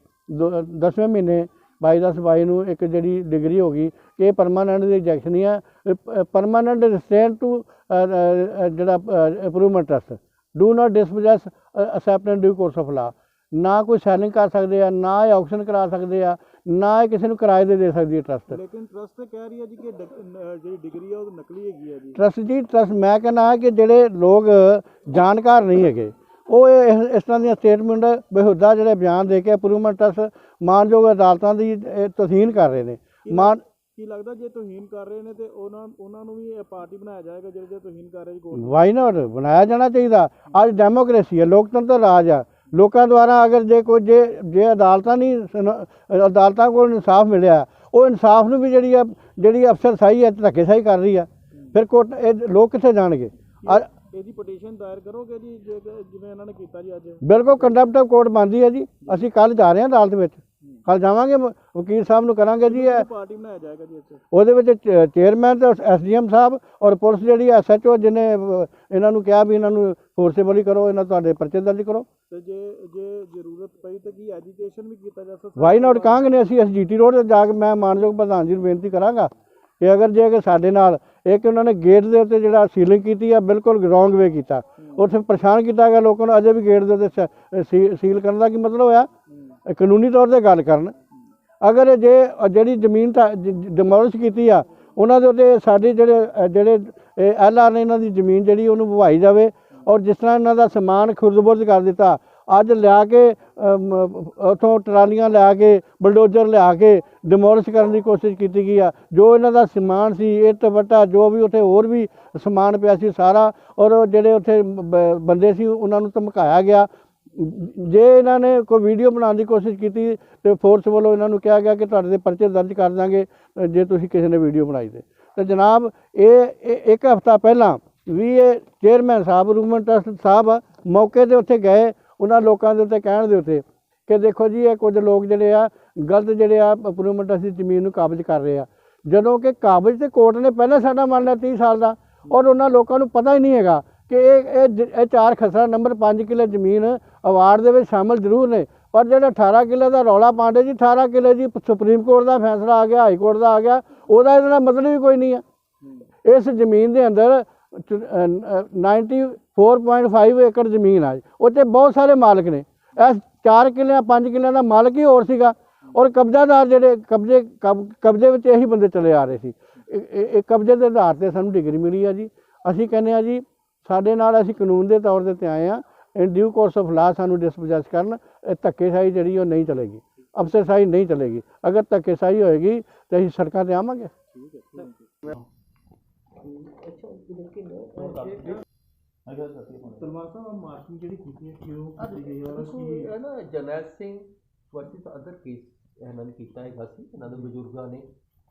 10ਵੇਂ ਮਹੀਨੇ 22 ਦਸ 22 ਨੂੰ ਇੱਕ ਜਿਹੜੀ ਡਿਗਰੀ ਹੋ ਗਈ, ਇਹ ਪਰਮਾਨੈਂਟ ਦੀ ਰਿਜੈਕਸ਼ਨ ਨਹੀਂ ਹੈ ਪਰਮਾਨੈਂਟ ਰਿਸਟ੍ਰੇਨ ਟੂ ਜਿਹੜਾ improvement trust do not dispossess accept and due course of law ਨਾ ਕੋਈ ਸੈਲਿੰਗ ਕਰ ਸਕਦੇ ਆ, ਨਾ ਇਹ ਆਕਸ਼ਨ ਕਰਾ ਸਕਦੇ ਆ ਨਾ ਇਹ ਕਿਸੇ ਨੂੰ ਕਿਰਾਏ ਤੇ ਦੇ ਸਕਦੀ ਹੈ ਟਰਸਟ ਲੇਕਿਨ ਟਰਸਟ ਕਹਿ ਰਹੀ ਹੈ ਜੀ ਕਿ ਜਿਹੜੀ ਡਿਗਰੀ ਆ ਉਹ ਨਕਲੀ ਹੈਗੀ ਹੈ ਜੀ। ਟਰਸਟ ਜੀ ਟਰਸਟ ਮੈਂ ਕਹਿੰਦਾ ਕਿ ਜਿਹੜੇ ਲੋਕ ਜਾਣਕਾਰ ਨਹੀਂ ਹੈਗੇ ਉਹ ਇਸ ਤਰ੍ਹਾਂ ਦੀਆਂ ਸਟੇਟਮੈਂਟ ਬੇਹੁਦਾ ਜਿਹੜੇ ਬਿਆਨ ਦੇ ਕੇ ਅਪਰੂਵਮੈਂਟ ਟਰਸਟ ਮਾਨਯੋਗ ਅਦਾਲਤਾਂ ਦੀ ਤੋਹੀਨ ਕਰ ਰਹੇ ਨੇ। ਮਾਨ ਕੀ ਲੱਗਦਾ ਜੇ ਤੋਹੀਨ ਕਰ ਰਹੇ ਨੇ ਤੇ ਉਹਨਾਂ ਉਹਨਾਂ ਨੂੰ ਵੀ ਇਹ ਪਾਰਟੀ ਬਣਾਇਆ ਜਾਏਗਾ ਜਿਹੜੇ ਜੇ ਤੋਹੀਨ ਕਰ ਰਹੇ ਕੋਲ ਵਾਈ ਨਾਟ ਬਣਾਇਆ ਜਾਣਾ ਚਾਹੀਦਾ। ਅੱਜ ਡੈਮੋਕ੍ਰੇਸੀ ਹੈ ਲੋਕਤੰਤਰ ਰਾਜ ਆ। ਲੋਕਾਂ ਦੁਆਰਾ ਅਗਰ ਜੇ ਕੋਈ ਜੇ ਜੇ ਅਦਾਲਤਾਂ ਨਹੀਂ ਸੁਣ- ਅਦਾਲਤਾਂ ਕੋਲ ਇਨਸਾਫ ਮਿਲਿਆ ਉਹ ਇਨਸਾਫ ਨੂੰ ਵੀ ਜਿਹੜੀ ਆ ਜਿਹੜੀ ਅਫਸਰਸ਼ਾਹੀ ਹੈ ਧੱਕੇਸ਼ਾਹੀ ਕਰ ਰਹੀ ਆ। ਫਿਰ ਕੋਰਟ ਇਹ ਲੋਕ ਕਿੱਥੇ ਜਾਣਗੇ? ਅੱਜ ਇਹਦੀ ਪਟੀਸ਼ਨ ਦਾਇਰ ਕਰੋਗੇ ਜੀ ਜੇ ਜਿਵੇਂ ਇਹਨਾਂ ਨੇ ਕੀਤਾ ਜੀ ਅੱਜ? ਬਿਲਕੁਲ ਕੰਡੈਪਟ ਆਫ ਕੋਰਟ ਬਣਦੀ ਹੈ ਜੀ। ਅਸੀਂ ਕੱਲ ਜਾ ਰਹੇ ਹਾਂ ਅਦਾਲਤ ਵਿੱਚ। ਕੱਲ ਜਾਵਾਂਗੇ ਮ- ਵਕੀਲ ਸਾਹਿਬ ਨੂੰ ਕਰਾਂਗੇ ਜੀ ਇਹ ਪਾਰਟੀ ਬਣਾਇਆ ਜਾਏਗਾ ਜੀ ਇੱਥੇ। ਉਹਦੇ ਵਿੱਚ ਚ- ਚੇਅਰਮੈਨ ਤੇ ਐਸਡੀਐਮ ਸਾਹਿਬ ਔਰ ਪੁਲਿਸ ਜਿਹੜੀ ਐਸਐਚਓ ਜਿਹਨੇ ਅਹ, ਇਹਨਾਂ ਨੂੰ ਕਿਹਾ ਵੀ ਇਹਨਾਂ ਨੂੰ ਫੋਰਸੇਬਲੀ ਕਰੋ ਇਹਨਾਂ ਤੁਹਾਡੇ ਪਰਚੇ ਦਰਜ ਕਰੋ। ਤੇ ਜੇ ਜੇ ਜ਼ਰੂਰਤ ਪਈ ਤਾਂ ਕੀ ਐਜੀਟੇਸ਼ਨ ਵੀ ਕੀਤਾ ਜਾ ਸਕਦਾ? ਵਾਈ ਨਾਟ ਕਾਂਗ ਨੇ ਅਸੀਂ ਐਸਜੀਟੀ ਰੋਡ ਤੇ ਜਾ ਕੇ ਮੈਂ ਮਾਨਯੋਗ ਪ੍ਰਧਾਨ ਜੀ ਨੂੰ ਬੇਨਤੀ ਕਰਾਂਗਾ ਕਿ ਅਗਰ ਜੇ ਕਿ ਸਾਡੇ ਨਾਲ ਇੱਕ ਉਹਨਾਂ ਨੇ ਗੇਟ ਦੇ ਉੱਤੇ ਜਿਹੜਾ ਸੀਲਿੰਗ ਕੀਤੀ ਆ ਬਿਲਕੁਲ ਰੋਂਗ ਵੇ ਕੀਤਾ। ਉੱਥੇ ਪਰੇਸ਼ਾਨ ਕੀਤਾ ਗਿਆ ਲੋਕਾਂ ਨੂੰ ਅਜੇ ਵੀ ਗੇਟ ਦੇ ਉੱਤੇ ਸੀਲ ਕਰਨ ਦਾ ਕੀ ਮਤਲਬ ਹੋਇਆ? ਇਹ ਕਾਨੂੰਨੀ ਤੌਰ ਤੇ ਗੱਲ ਕਰਨ। ਅਗਰ ਜੇ ਜਿਹੜੀ ਜ਼ਮੀਨ ਤਾਂ ਡਿਮੋਲਿਸ਼ ਕੀਤੀ ਆ ਉਹਨਾਂ ਦੇ ਉੱਤੇ ਸਾਡੇ ਜਿਹੜੇ ਜਿਹੜੇ ਜਿਹੜੇ ਐਲਆਰ ਨੇ ਇਹਨਾਂ ਦੀ ਜ਼ਮੀਨ ਜਿਹੜੀ ਉਹਨੂੰ ਭਵਾਈ ਜਾਵੇ ਔਰ ਜਿਸ ਤਰ੍ਹਾਂ ਇਹਨਾਂ ਦਾ ਸਮਾਨ ਖੁਰਦ-ਬੁਰਦ ਕਰ ਦਿੱਤਾ ਅੱਜ ਲਿਆ ਕੇ ਅਮ, ਉੱਥੋਂ ਟਰਾਲੀਆਂ ਲਿਆ ਕੇ ਬਲਡੋਜ਼ਰ ਲਿਆ ਕੇ ਡਿਮੋਲਿਸ਼ ਕਰਨ ਦੀ ਕੋਸ਼ਿਸ਼ ਕੀਤੀ ਗਈ ਆ। ਜੋ ਇਹਨਾਂ ਦਾ ਸਮਾਨ ਸੀ ਇਹ ਵੱਟਾ ਜੋ ਵੀ ਉੱਥੇ ਹੋਰ ਵੀ ਸਮਾਨ ਪਿਆ ਸੀ ਸਾਰਾ ਔਰ ਜਿਹੜੇ ਉੱਥੇ ਬ- ਬੰਦੇ ਸੀ ਉਹਨਾਂ ਨੂੰ ਧਮਕਾਇਆ ਗਿਆ। ਜੇ ਇਹਨਾਂ ਨੇ ਕੋਈ ਵੀਡੀਓ ਬਣਾਉਣ ਦੀ ਕੋਸ਼ਿਸ਼ ਕੀਤੀ ਤੇ ਫੋਰਸ ਵੱਲੋਂ ਇਹਨਾਂ ਨੂੰ ਕਿਹਾ ਗਿਆ ਕਿ ਤੁਹਾਡੇ ਤੇ ਪਰਚੇ ਦਰਜ ਕਰ ਦਾਂਗੇ ਜੇ ਤੁਸੀਂ ਕਿਸੇ ਨੇ ਵੀਡੀਓ ਬਣਾਈ ਤੇ। ਤੇ ਜਨਾਬ, ਇਹ ਇਹ ਇੱਕ ਹਫ਼ਤਾ ਪਹਿਲਾਂ ਵੀ ਇਹ ਚੇਅਰਮੈਨ ਸਾਹਿਬ, ਰੂਮਨ ਟਰਸਟ ਸਾਹਿਬ ਮੌਕੇ ਦੇ ਉੱਤੇ ਗਏ, ਉਹਨਾਂ ਲੋਕਾਂ ਦੇ ਉੱਤੇ ਕਹਿਣ ਦੇ ਉੱਤੇ ਕਿ ਦੇਖੋ ਜੀ, ਇਹ ਕੁਝ ਲੋਕ ਜਿਹੜੇ ਆ, ਗਲਤ ਜਿਹੜੇ ਆ ਇੰਪਰੂਵਮੈਂਟ ਅਸੀਂ ਜ਼ਮੀਨ ਨੂੰ ਕਾਬਜ਼ ਕਰ ਰਹੇ ਆ। ਜਦੋਂ ਕਿ ਕਾਬਜ਼ ਤੇ ਕੋਰਟ ਨੇ ਪਹਿਲਾਂ ਸਾਡਾ ਮੰਨ ਲਿਆ 30 ਸਾਲ ਦਾ, ਔਰ ਉਹਨਾਂ ਲੋਕਾਂ ਨੂੰ ਪਤਾ ਹੀ ਨਹੀਂ ਹੈਗਾ ਕਿ ਇਹ ਇਹ ਜ- ਇਹ ਚਾਰ ਖਸਰਾ ਨੰਬਰ 5 ਕਿੱਲੇ ਜ਼ਮੀਨ ਅਵਾਰਡ ਦੇ ਵਿੱਚ ਸ਼ਾਮਲ ਜ਼ਰੂਰ ਨੇ। ਪਰ ਜਿਹੜਾ 18 ਕਿੱਲੇ ਦਾ ਰੌਲਾ ਪਾਂਡੇ ਜੀ 18 ਕਿੱਲੇ ਜੀ ਸੁਪਰੀਮ ਕੋਰਟ ਦਾ ਫੈਸਲਾ ਆ ਗਿਆ ਹਾਈ ਕੋਰਟ ਦਾ ਆ ਗਿਆ ਉਹਦਾ ਇਹਦਾ ਮਤਲਬ ਹੀ ਕੋਈ ਨਹੀਂ ਆ। ਇਸ ਜ਼ਮੀਨ ਦੇ ਅੰਦਰ ਚ- ਅ, ਅ, 94.5 ਏਕੜ ਜ਼ਮੀਨ ਆ ਉੱਤੇ ਬਹੁਤ ਸਾਰੇ ਮਾਲਕ ਨੇ। ਇਸ 4 ਕਿੱਲਿਆਂ 5 ਕਿੱਲਿਆਂ ਦਾ ਮਾਲਕ ਹੀ ਹੋਰ ਸੀਗਾ। ਔਰ ਕਬਜ਼ਾਦਾਰ ਜਿਹੜੇ ਕਬਜ਼ੇ ਕਬ- ਕਬਜ਼ੇ ਵਿੱਚ ਇਹੀ ਬੰਦੇ ਚਲੇ ਆ ਰਹੇ ਸੀ। ਇਹ- ਕਬਜ਼ੇ ਦੇ ਆਧਾਰ ਤੇ ਸਾਨੂੰ ਡਿਗਰੀ ਮਿਲੀ ਆ ਜੀ। ਅਸੀਂ ਕਹਿੰਦੇ ਆ ਜੀ ਸਾਡੇ ਨਾਲ ਅਸੀਂ ਕਾਨੂੰਨ ਦੇ ਤੌਰ ਤੇ ਆਏ ਆ। ਇਨ ਡਿਊ ਕੋਰਸ ਆਫ ਲਾ ਸਾਨੂੰ ਡਿਸਪੋਜੈਸ ਕਰਨ ਇਹ ਧੱਕੇਸ਼ਾਹੀ ਜਿਹੜੀ ਉਹ ਨਹੀਂ ਚਲੇਗੀ। ਅਫਸਰਸ਼ਾਹੀ ਨਹੀਂ ਚਲੇਗੀ। ਅਗਰ ਧੱਕੇਸ਼ਾਹੀ ਹੋਏਗੀ ਤਾਂ ਅਸੀਂ ਸੜਕਾਂ ਤੇ ਆਵਾਂਗੇ। ਸਲਮਾਨ ਸਾਹਿਬ ਮਾਰਕਿੰਗ ਜਿਹੜੀ ਕੀਤੀ ਹੈ ਕਿਉਂ ਕੀਤੀ ਗਈ ਔਰ ਦੇਖੋ ਇਹ ਨਾ Jarnail Singh versus other case ਇਹਨਾਂ ਨੇ ਕੀਤਾ ਹੈਗਾ ਸੀ ਇਹਨਾਂ ਦੇ ਬਜ਼ੁਰਗਾਂ ਨੇ।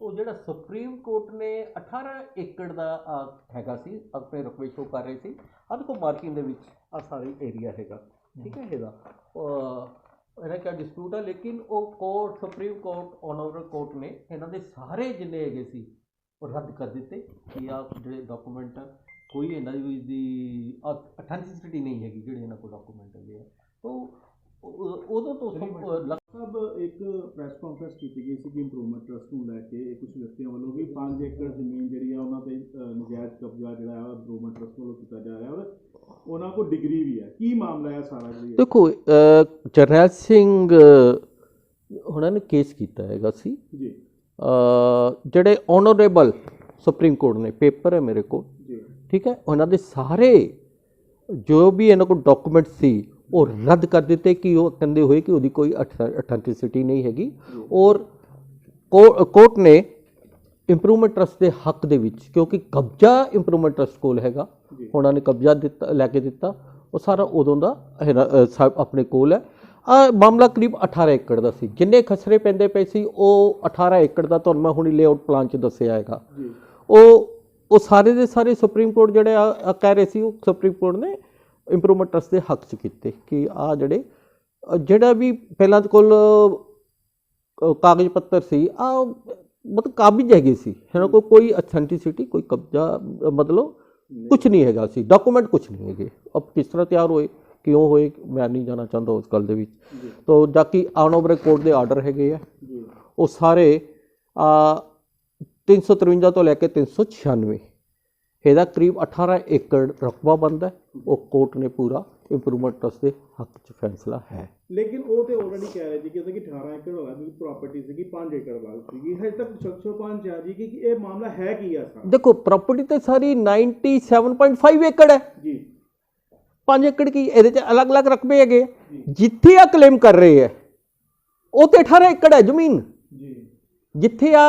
ਉਹ ਜਿਹੜਾ ਸੁਪਰੀਮ ਕੋਰਟ ਨੇ 18 ਏਕੜ ਦਾ ਹੈਗਾ ਸੀ ਆਪਣੇ ਰਕਬੇ ਸ਼ੋ ਕਰ ਰਹੇ ਸੀ। ਆਹ ਦੇਖੋ ਮਾਰਕਿੰਗ ਦੇ ਵਿੱਚ। ਆ ਸਾਰੀ ਏਰੀਆ ਹੈਗਾ ਠੀਕ ਹੈ ਇਹਦਾ। ਇਹਦਾ ਕਿਆ ਡਿਸਪਿਊਟ ਹੈ ਲੇਕਿਨ ਉਹ court supreme court honourable court ਨੇ ਇਹਨਾਂ ਦੇ ਸਾਰੇ ਜਿੰਨੇ ਹੈਗੇ ਸੀ ਉਹ ਰੱਦ ਕਰ ਦਿੱਤੇ ਕਿ ਆ ਜਿਹੜੇ ਡਾਕੂਮੈਂਟ ਕੋਈ ਇਹਨਾਂ ਦੀ ਦੀ ਅਥੈਂਟਿਸਿਟੀ ਨਹੀਂ ਹੈਗੀ ਜਿਹੜੇ ਇਹਨਾਂ ਕੋਲ ਡਾਕੂਮੈਂਟ ਹੈਗੇ ਆ। ਤੋਂ ਉਹ- ਉਦੋਂ ਤੋਂ ਸਭ ਇੱਕ ਪ੍ਰੈਸ ਕਾਨਫਰੰਸ ਕੀਤੀ ਗਈ ਸੀ ਕਿ ਇੰਪਰੂਵਮੈਂਟ ਟਰਸਟ ਨੂੰ ਲੈ ਕੇ ਕੁਝ ਵਿਅਕਤੀਆਂ ਵੱਲੋਂ ਵੀ 5 ਏਕੜ ਜ਼ਮੀਨ ਜਿਹੜੀ ਆ ਉਹਨਾਂ ਤੇ ਨਜਾਇਜ਼ ਕਬਜ਼ਾ ਜਿਹੜਾ ਆ ਇੰਪਰੂਵਮੈਂਟ ਟਰਸਟ ਵੱਲੋਂ ਕੀਤਾ ਜਾ ਰਿਹਾ ਔਰ ਉਹਨਾਂ ਕੋਲ ਡਿਗਰੀ ਵੀ ਹੈ। ਕੀ ਮਾਮਲਾ ਹੈ ਸਾਰਾ ਜੀ ਦੇਖੋ ਜਰਨੈਲ ਸਿੰਘ ਉਹਨਾਂ ਨੇ ਕੇਸ ਕੀਤਾ ਹੈਗਾ ਸੀ। ਜੀ। ਜਿਹੜੇ ਆਨਰੇਬਲ ਸੁਪਰੀਮ ਕੋਰਟ ਨੇ ਪੇਪਰ ਹੈ ਮੇਰੇ ਕੋਲ। ਜੀ। ਠੀਕ ਹੈ? ਉਹਨਾਂ ਦੇ ਸਾਰੇ ਜੋ ਵੀ ਇਹਨਾਂ ਕੋਲ ਡਾਕੂਮੈਂਟ ਸੀ ਉਹ ਰੱਦ ਕਰ ਦਿੱਤੇ ਕਿ ਉਹ ਕਹਿੰਦੇ ਹੋਏ ਕਿ ਉਹਦੀ ਕੋਈ ਅਥੈਂਟਿਸਿਟੀ ਨਹੀਂ ਹੈਗੀ। ਔਰ ਕੋਰਟ ਨੇ ਇੰਪਰੂਵਮੈਂਟ ਟਰਸਟ ਦੇ ਹੱਕ ਦੇ ਵਿੱਚ ਕਿਉਂਕਿ ਕਬਜ਼ਾ ਇੰਪਰੂਵਮੈਂਟ ਟਰਸਟ ਕੋਲ ਹੈਗਾ ਉਹਨਾਂ ਨੇ ਕਬਜ਼ਾ ਦਿੱਤਾ ਲੈ ਕੇ ਦਿੱਤਾ ਉਹ ਸਾਰਾ ਉਦੋਂ ਦਾ ਆਪਣੇ ਕੋਲ ਹੈ। ਆ ਮਾਮਲਾ ਕਰੀਬ 18 ਏਕੜ ਦਾ ਸੀ। ਜਿੰਨੇ ਖਸਰੇ ਪੈਂਦੇ ਪਏ ਸੀ ਉਹ 18 ਏਕੜ ਦਾ ਤੁਹਾਨੂੰ ਮੈਂ ਹੁਣੀ ਲੇਆਊਟ ਪਲਾਨ 'ਚ ਦੱਸਿਆ ਹੈਗਾ। ਉਹ ਉਹ ਸਾਰੇ ਦੇ ਸਾਰੇ ਸੁਪਰੀਮ ਕੋਰਟ ਜਿਹੜੇ ਆ ਕਹਿ ਰਹੇ ਸੀ ਉਹ ਸੁਪਰੀਮ ਕੋਰਟ ਨੇ ਇੰਪਰੂਵਮੈਂਟ ਟਰਸਟ ਦੇ ਹੱਕ 'ਚ ਕੀਤੇ ਕਿ ਆ ਜਿਹੜੇ ਜਿਹੜਾ ਵੀ ਪਹਿਲਾਂ ਕੋਲ ਕਾਗਜ਼ ਪੱਤਰ ਸੀ ਆ ਮਤਲਬ ਕਾਬਜ਼ ਹੈਗੇ ਸੀ। ਇਹਨਾਂ ਕੋਲ ਕੋਈ ਅਥੈਂਟਿਸਿਟੀ ਕੋਈ ਕਬਜ਼ਾ ਮਤਲਬ ਕੁਝ ਨਹੀਂ ਹੈਗਾ ਸੀ। ਡਾਕੂਮੈਂਟ ਕੁਝ ਨਹੀਂ ਹੈਗੇ। ਅਬ ਕਿਸ ਤਰ੍ਹਾਂ ਤਿਆਰ ਹੋਏ ਕਿਉਂ ਹੋਏ ਮੈਂ ਨਹੀਂ ਜਾਣਾ ਚਾਹੁੰਦਾ ਉਸ ਗੱਲ ਦੇ ਵਿੱਚ। ਤੋ ਜਾਕੀ ਆਨੋਬਰੇ ਕੋਰਟ ਦੇ ਆਰਡਰ ਹੈਗੇ ਆ। ਉਹ ਸਾਰੇ ਆ 353 ਤੋਂ ਲੈ ਕੇ 396 ਇਹਦਾ ਕਰੀਬ 18 ਏਕੜ ਰਕਬਾ ਬਣਦਾ ਹੈ। ਉਹ ਕੋਰਟ ਨੇ ਪੂਰਾ ਇੰਪਰੂਵਮੈਂਟ ਟਰਸਟ ਦੇ ਹੱਕ 'ਚ ਫੈਸਲਾ ਹੈ। ਲੇਕਿਨ ਉਹ ਤੇ ਆਲਰੇਡੀ ਕਹਿ ਰਹੇ ਸੀ ਕਿ ਕਿ 18 ਏਕੜ ਹੋਇਆ ਸੀ ਪ੍ਰਾਪਰਟੀ ਸੀਗੀ 5 ਏਕੜ ਵਾਲੀ ਸੀਗੀ। ਹਜੇ ਤੱਕ ਸ਼ਖਸੋ ਪੰਜ ਆ ਜੀ ਕਿ ਇਹ ਮਾਮਲਾ ਹੈ ਕੀ ਆ ਸਾਰਾ? ਦੇਖੋ ਪ੍ਰਾਪਰਟੀ ਤੇ ਸਾਰੀ 97.5 ਏਕੜ ਹੈ। ਜੀ। 5 ਏਕੜ ਕੀ ਇਹਦੇ 'ਚ ਅਲੱਗ-ਅਲੱਗ ਰਕਬੇ ਹੈਗੇ। ਜਿੱਥੇ ਆ ਕਲੇਮ ਕਰ ਰਹੇ ਹੈ ਉਹ ਤੇ 18 ਏਕੜ ਹੈ ਜ਼ਮੀਨ। ਜੀ। ਜਿੱਥੇ ਆ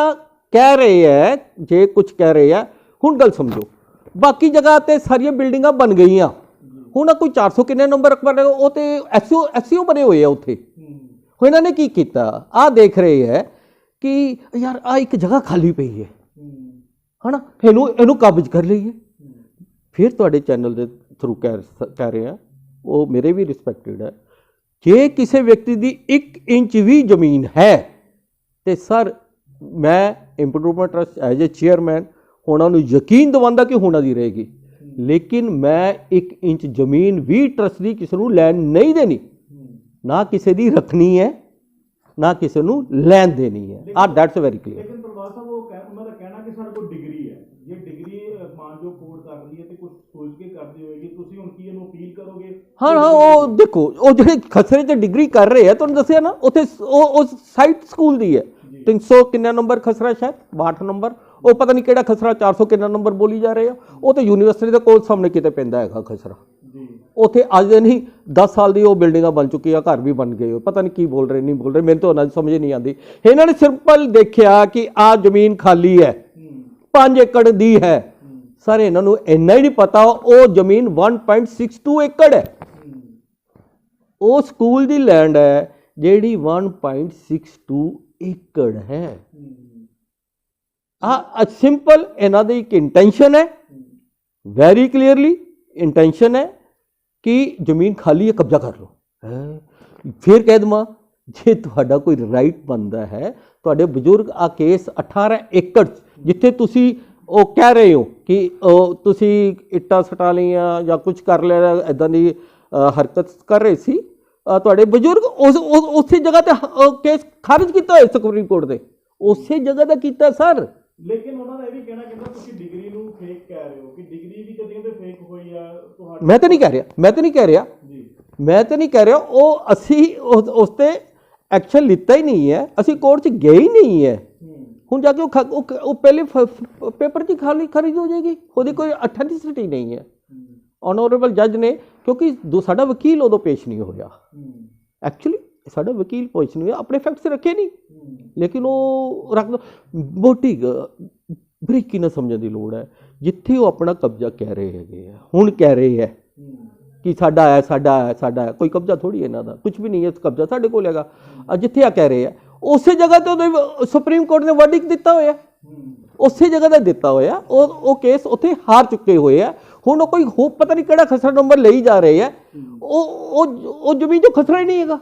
ਕਹਿ ਰਹੇ ਹੈ ਜੇ ਕੁਝ ਕਹਿ ਰਹੇ ਆ ਹੁਣ ਗੱਲ ਸਮਝੋ। ਬਾਕੀ ਜਗ੍ਹਾ ਤੇ ਸਾਰੀਆਂ ਬਿਲਡਿੰਗਾਂ ਬਣ ਗਈਆਂ। ਹੁਣ ਆ ਕੋਈ 400 ਕਿੰਨੇ ਨੰਬਰ ਅਕਬਰ ਹੈਗਾ, ਉਹ ਤੇ ਐਸਓ ਐਸਓ ਬਣੇ ਹੋਏ ਆ ਉੱਥੇ। ਹੁਣ ਇਹਨਾਂ ਨੇ ਕੀ ਕੀਤਾ? ਆ ਦੇਖ ਰਹੇ ਹੈ ਕਿ ਯਾਰ ਆ ਇੱਕ ਜਗ੍ਹਾ ਖਾਲੀ ਪਈ ਹੈ। ਹਨਾ? ਇਹਨੂੰ ਇਹਨੂੰ ਕਾਬਜ਼ ਕਰ ਲਈਏ। ਫਿਰ ਤੁਹਾਡੇ ਚੈਨਲ ਦੇ ਥਰੂ ਕਹਿ ਸ- ਕਹਿ ਰਹੇ ਆ ਉਹ ਮੇਰੇ ਵੀ ਰਿਸਪੈਕਟਡ ਹੈ ਜੇ ਕਿਸੇ ਵਿਅਕਤੀ ਦੀ 1 ਇੰਚ ਵੀ ਜ਼ਮੀਨ ਹੈ ਤੇ ਸਰ ਮੈਂ improvement trust as a chairman ਉਹਨਾਂ ਨੂੰ ਯਕੀਨ ਦਿਵਾਉਂਦਾ ਕਿ ਹੋਣਾ ਦੀ ਰਹੇਗੀ ਲੇਕਿਨ ਮੈਂ 1 ਇੰਚ ਜ਼ਮੀਨ ਵੀ ਟਰਸਟ ਦੀ ਕਿਸੇ ਨੂੰ ਲੈਣ ਨਹੀਂ ਦੇਣੀ। ਨਾ ਕਿਸੇ ਦੀ ਰੱਖਣੀ ਹੈ ਨਾ ਕਿਸੇ ਨੂੰ ਲੈਣ ਦੇਣੀ ਹੈ। ਆ ਦੈਟਸ ਵੈਰੀ ਕਲੀਅਰ ਲੇਕਿਨ ਪ੍ਰਵਾਸ ਸਾਹਿਬ ਉਹ ਕਹਿ- ਉਹਨਾਂ ਦਾ ਕਹਿਣਾ ਕਿ ਸਾਡੇ ਕੋਲ ਡਿਗਰੀ ਹੈ। ਜੇ ਡਿਗਰੀ ਮਾਨਜੋ ਕੋਰਟ ਕਰ ਰਹੀ ਹੈ ਤੇ ਕੁਝ ਸੋਚ ਕੇ ਕਰਦੀ ਹੋਏਗੀ ਤੁਸੀਂ ਹੁਣ ਕੀ ਇਹਨੂੰ ਅਪੀਲ ਕਰੋਗੇ? ਹਾਂ ਹਾਂ ਉਹ ਦੇਖੋ ਉਹ ਜਿਹੜੇ ਖਸਰੇ ਤੇ ਡਿਗਰੀ ਕਰ ਰਹੇ ਆ ਤੁਹਾਨੂੰ ਦੱਸਿਆ ਨਾ ਉੱਥੇ ਉਹ ਉਹ ਸਾਈਟ ਸਕੂਲ ਦੀ ਹੈ। 300 ਕਿੰਨਾ ਨੰਬਰ ਖਸਰਾ ਸ਼ਾਇਦ? 62 ਨੰਬਰ ਉਹ ਪਤਾ ਨਹੀਂ ਕਿਹੜਾ ਖਸਰਾ 400 ਕਿੰਨਾ ਨੰਬਰ ਬੋਲੀ ਜਾ ਰਹੇ ਆ। ਉਹ ਤੇ ਯੂਨੀਵਰਸਿਟੀ ਦੇ ਕੋਲ ਸਾਹਮਣੇ ਕਿਤੇ ਪੈਂਦਾ ਹੈਗਾ ਖਸਰਾ। ਜੀ। ਉੱਥੇ ਅੱਜ ਦੇ ਨਹੀਂ 10 ਸਾਲ ਦੀ ਉਹ ਬਿਲਡਿੰਗਾਂ ਬਣ ਚੁੱਕੀਆਂ ਘਰ ਵੀ ਬਣ ਗਏ ਹੋ ਪਤਾ ਨਹੀਂ ਕੀ ਬੋਲ ਰਹੇ ਨਹੀਂ ਬੋਲ ਰਹੇ ਮੈਨੂੰ ਤਾਂ ਉਹਨਾਂ ਦੀ ਸਮਝ ਨਹੀਂ ਆਉਂਦੀ। ਇਹਨਾਂ ਨੇ ਸਿੰਪਲ ਦੇਖਿਆ ਕਿ ਆ ਜ਼ਮੀਨ ਖਾਲੀ ਹੈ। 5 ਏਕੜ ਦੀ ਹੈ। ਸਰ ਇਹਨਾਂ ਨੂੰ ਇੰਨਾ ਹੀ ਨਹੀਂ ਪਤਾ ਉਹ ਜ਼ਮੀਨ 1.62 ਏਕੜ ਹੈ। ਉਹ ਸਕੂਲ ਦੀ ਲੈਂਡ ਹੈ ਜਿਹੜੀ 1.62 ਏਕੜ ਹੈ। ਆ ਸਿੰਪਲ ਇਹਨਾਂ ਦੀ ਇੱਕ ਇੰਟੈਂਸ਼ਨ ਹੈ। ਵੈਰੀ ਕਲੀਅਰਲੀ ਇੰਟੈਂਸ਼ਨ ਹੈ ਕਿ ਜ਼ਮੀਨ ਖਾਲੀ ਹੈ ਕਬਜ਼ਾ ਕਰ ਲਓ। ਫਿਰ ਕਹਿ ਦਵਾਂ ਜੇ ਤੁਹਾਡਾ ਕੋਈ ਰਾਈਟ ਬਣਦਾ ਹੈ ਤੁਹਾਡੇ ਬਜ਼ੁਰਗ ਆ ਕੇਸ 18 ਏਕੜ 'ਚ, ਜਿੱਥੇ ਤੁਸੀਂ ਉਹ ਕਹਿ ਰਹੇ ਹੋ ਕਿ ਤੁਸੀਂ ਇੱਟਾਂ ਸਟਾ ਲਈਆਂ ਜਾਂ ਕੁਝ ਕਰ ਲਿਆ ਇਦਾਂ ਦੀ ਹਰਕਤ ਕਰ ਰਹੇ ਸੀ ਤੁਹਾਡੇ ਬਜ਼ੁਰਗ ਉਸ ਉਸੇ ਜਗ੍ਹਾ ਤੇ ਕੇਸ ਖਾਰਜ ਕੀਤਾ ਹੋਇਆ ਸੁਪਰੀਮ ਕੋਰਟ ਦੇ। ਉਸੇ ਜਗ੍ਹਾ ਦਾ ਕੀਤਾ ਸਰ ਲੇਕਿਨ ਉਹਨਾਂ ਦਾ ਇਹ ਵੀ ਕਹਿਣਾ ਕਹਿੰਦਾ ਤੁਸੀਂ ਡਿਗਰੀ ਨੂੰ ਫੇਕ ਕਹਿ ਰਹੇ ਹੋ ਕਿ ਡਿਗਰੀ ਵੀ ਕਦੇ ਕਹਿੰਦੇ ਫੇਕ ਹੋਈ ਆ ਤੁਹਾਡੀ ਮੈਂ ਤਾਂ ਨਹੀਂ ਕਹਿ ਰਿਹਾ ਮੈਂ ਤਾਂ ਨਹੀਂ ਕਹਿ ਰਿਹਾ। ਜੀ। ਮੈਂ ਤਾਂ ਨਹੀਂ ਕਹਿ ਰਿਹਾ ਉਹ ਅਸੀਂ ਉਸ ਤੇ ਐਕਸ਼ਨ ਲਿੱਤਾ ਹੀ ਨਹੀਂ ਹੈ ਅਸੀਂ ਕੋਰਟ 'ਚ ਗਏ ਹੀ ਨਹੀਂ ਹੈ। ਹੁਣ ਜਾ ਕੇ ਉਹ ਉਹ ਪਹਿਲੇ ਪੇਪਰ 'ਚ ਖਾਲੀ ਖਰੀਦ ਹੋ ਜਾਏਗੀ ਉਹਦੀ ਕੋਈ ਅਥੈਂਟਿਸਿਟੀ ਨਹੀਂ ਹੈ। ਆਨਰੇਬਲ ਜੱਜ ਨੇ ਕਿਉਂਕਿ ਦੋ ਸਾਡਾ ਵਕੀਲ ਉਦੋਂ ਪੇਸ਼ ਨਹੀਂ ਹੋਇਆ। ਐਕਚੁਅਲੀ ਸਾਡਾ ਵਕੀਲ ਪੇਸ਼ ਨਹੀਂ ਹੋਇਆ ਆਪਣੇ ਫੈਕਟਸ ਰੱਖੇ ਨਹੀਂ। ਲੇਕਿਨ ਉਹ ਰੱਖ ਮੋਟੀ ਬਰੀਕੀ ਨਾਲ ਸਮਝਣ ਦੀ ਲੋੜ ਹੈ। ਜਿੱਥੇ ਉਹ ਆਪਣਾ ਕਬਜ਼ਾ ਕਹਿ ਰਹੇ ਹੈਗੇ ਆ, ਹੁਣ ਕਹਿ ਰਹੇ ਹੈ ਕਿ ਸਾਡਾ ਹੈ ਸਾਡਾ ਹੈ ਸਾਡਾ ਹੈ। ਕੋਈ ਕਬਜ਼ਾ ਥੋੜੀ ਇਹਨਾਂ ਦਾ ਕੁਝ ਵੀ ਨਹੀਂ ਹੈ ਕਬਜ਼ਾ ਸਾਡੇ ਕੋਲ ਹੈਗਾ। ਜਿੱਥੇ ਆ ਕਹਿ ਰਹੇ ਆ, ਉਸੇ ਜਗ੍ਹਾ ਤੇ ਉਹਦੇ ਸੁਪਰੀਮ ਕੋਰਟ ਨੇ ਵਰਡਿਕ ਦਿੱਤਾ ਹੋਇਆ। ਉਸੇ ਜਗ੍ਹਾ ਦਾ ਦਿੱਤਾ ਹੋਇਆ। ਉਹ ਉਹ ਕੇਸ ਉੱਥੇ ਹਾਰ ਚੁੱਕੇ ਹੋਏ ਆ। ਹੁਣ ਉਹ ਕੋਈ ਹੋ ਪਤਾ ਨਹੀਂ ਕਿਹੜਾ ਖਸਰਾ ਨੰਬਰ ਲਈ ਜਾ ਰਹੇ ਆ। ਉਹ ਉਹ ਉਹ ਜ਼ਮੀਨ ਜੋ ਖਸਰਾ ਹੀ ਨਹੀਂ ਹੈਗਾ।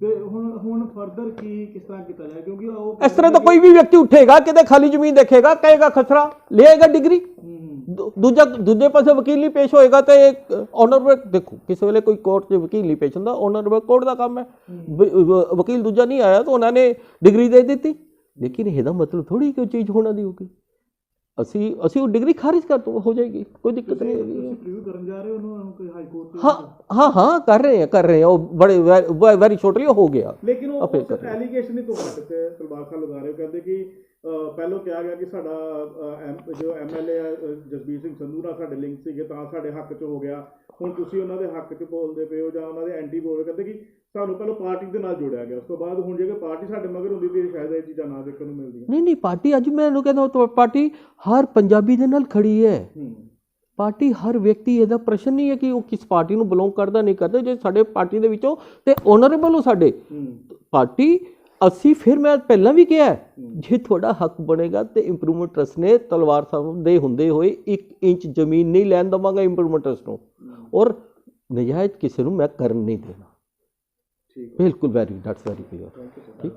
ਤੇ ਹੁਣ ਹੁਣ ਫਰਦਰ ਕੀ ਕਿਸ ਤਰ੍ਹਾਂ ਕੀਤਾ ਜਾਏ? ਕਿਉਂਕਿ ਉਹ ਇਸ ਤਰ੍ਹਾਂ ਤਾਂ ਕੋਈ ਵੀ ਵਿਅਕਤੀ ਉੱਠੇਗਾ ਕਿਤੇ ਖਾਲੀ ਜ਼ਮੀਨ ਦੇਖੇਗਾ ਕਹੇਗਾ ਖਸਰਾ ਲਿਆਏਗਾ ਡਿਗਰੀ ਦੂਜਾ ਦੂਜੇ ਪਾਸੇ ਵਕੀਲ ਨਹੀਂ ਪੇਸ਼ ਹੋਏਗਾ ਤੇ ਆਨਰੇਬਲ ਦੇਖੋ ਕਿਸੇ ਵੇਲੇ ਕੋਈ ਕੋਰਟ 'ਚ ਵਕੀਲ ਨਹੀਂ ਪੇਸ਼ ਹੁੰਦਾ ਆਨਰੇਬਲ ਕੋਰਟ ਦਾ ਕੰਮ ਹੈ। ਵਕੀਲ ਦੂਜਾ ਨਹੀਂ ਆਇਆ ਤਾਂ ਉਹਨਾਂ ਨੇ ਡਿਗਰੀ ਦੇ ਦਿੱਤੀ। ਲੇਕਿਨ ਇਹਦਾ ਮਤਲਬ ਥੋੜੀ ਕਿ ਉਹ ਚੀਜ਼ ਹੋਣਾ ਦੀ ਹੋਗੀ ਅਸੀਂ ਅਸੀਂ ਉਹ ਡਿਗਰੀ ਖਾਰਿਜ ਕਰ ਦੋ ਹੋ ਜਾਏਗੀ ਕੋਈ ਦਿੱਕਤ ਨਹੀਂ ਹੈਗੀ। ਰਿਵਿਊ ਕਰਨ ਜਾ ਰਹੇ ਹੋ ਉਹਨੂੰ ਕੋਈ ਹਾਈ ਕੋਰਟ ਤੇ ਹਾਂ ਹਾਂ ਹਾਂ ਕਰ ਰਹੇ ਆ ਕਰ ਰਹੇ ਆ ਉਹ ਬੜੇ ਵੈਰੀ ਸ਼ੋਰਟਲੀ ਹੋ ਗਿਆ। ਲੇਕਿਨ ਉਹ ਐਲੀਗੇਸ਼ਨ ਨਹੀਂ ਤੋਂ ਹਟ ਕੇ ਤਲਵਾਰ ਲਗਾ ਰਹੇ ਕਹਿੰਦੇ ਕਿ ਪਹਿਲੋਂ ਕਿਹਾ ਗਿਆ ਕਿ ਸਾਡਾ ਜੋ ਐਮਐਲਏ ਜਸਬੀਰ ਸਿੰਘ ਸੰਧੂ ਨਾਲ ਸਾਡੇ ਲਿੰਕ ਸੀਗੇ ਤਾਂ ਸਾਡੇ ਹੱਕ 'ਚ ਹੋ ਗਿਆ। ਹੁਣ ਤੁਸੀਂ ਉਹਨਾਂ ਦੇ ਹੱਕ 'ਚ ਬੋਲਦੇ ਪਏ ਹੋ ਜਾਂ ਉਹਨਾਂ ਦੇ ਐਂਟੀ ਬੋਲ। ਕਹਿੰਦੇ ਕਿ ਸਾਨੂੰ ਪਹਿਲਾਂ ਪਾਰਟੀ ਦੇ ਨਾਲ ਜੋੜਿਆ ਗਿਆ। ਉਸ ਤੋਂ ਬਾਅਦ ਹੁਣ ਜੇਕਰ ਪਾਰਟੀ ਸਾਡੇ ਮਗਰ ਹੁੰਦੀ ਤੇ ਸ਼ਾਇਦ ਇਹ ਚੀਜ਼ਾਂ ਨਾ ਦੇਖਣ ਨੂੰ ਮਿਲਦੀਆਂ। ਨਹੀਂ ਨਹੀਂ ਪਾਰਟੀ ਅੱਜ ਮੈਂ ਇਹਨੂੰ ਕਹਿੰਦਾ ਉਹ ਪਾਰਟੀ ਹਰ ਪੰਜਾਬੀ ਦੇ ਨਾਲ ਖੜੀ ਹੈ। ਪਾਰਟੀ ਹਰ ਵਿਅਕਤੀ ਇਹਦਾ ਪ੍ਰਸ਼ਨ ਨਹੀਂ ਹੈ ਕਿ ਉਹ ਕਿਸ ਪਾਰਟੀ ਨੂੰ ਬਿਲੋਂਗ ਕਰਦਾ ਨਹੀਂ ਕਰਦਾ। ਜੇ ਸਾਡੇ ਪਾਰਟੀ ਦੇ ਵਿੱਚੋਂ ਤੇ ਓਨਰੇਬਲ ਹੋ ਸਾਡੇ ਪਾਰਟੀ ਅਸੀਂ ਫਿਰ ਮੈਂ ਪਹਿਲਾਂ ਵੀ ਕਿਹਾ ਜੇ ਤੁਹਾਡਾ ਹੱਕ ਬਣੇਗਾ ਤੇ ਇੰਪਰੂਵਮੈਂਟ ਟਰਸਟ ਨੇ ਤਲਵਾਰ ਸਾਹਿਬ ਦੇ ਹੁੰਦੇ ਹੋਏ 1 ਇੰਚ ਜ਼ਮੀਨ ਨਹੀਂ ਲੈਣ ਦਵਾਂਗਾ ਇੰਪਰੂਵਮੈਂਟ ਟਰਸਟ ਨੂੰ। ਔਰ ਨਜਾਇਜ਼ ਕਿਸੇ ਨੂੰ ਮੈਂ ਕਰਨ ਨਹੀਂ ਦੇਣਾ। ਠੀਕ ਬਿਲਕੁਲ ਵੈਰੀ ਦੈਟਸ ਵੈਰੀ ਕਲੀਅਰ ਠੀਕ?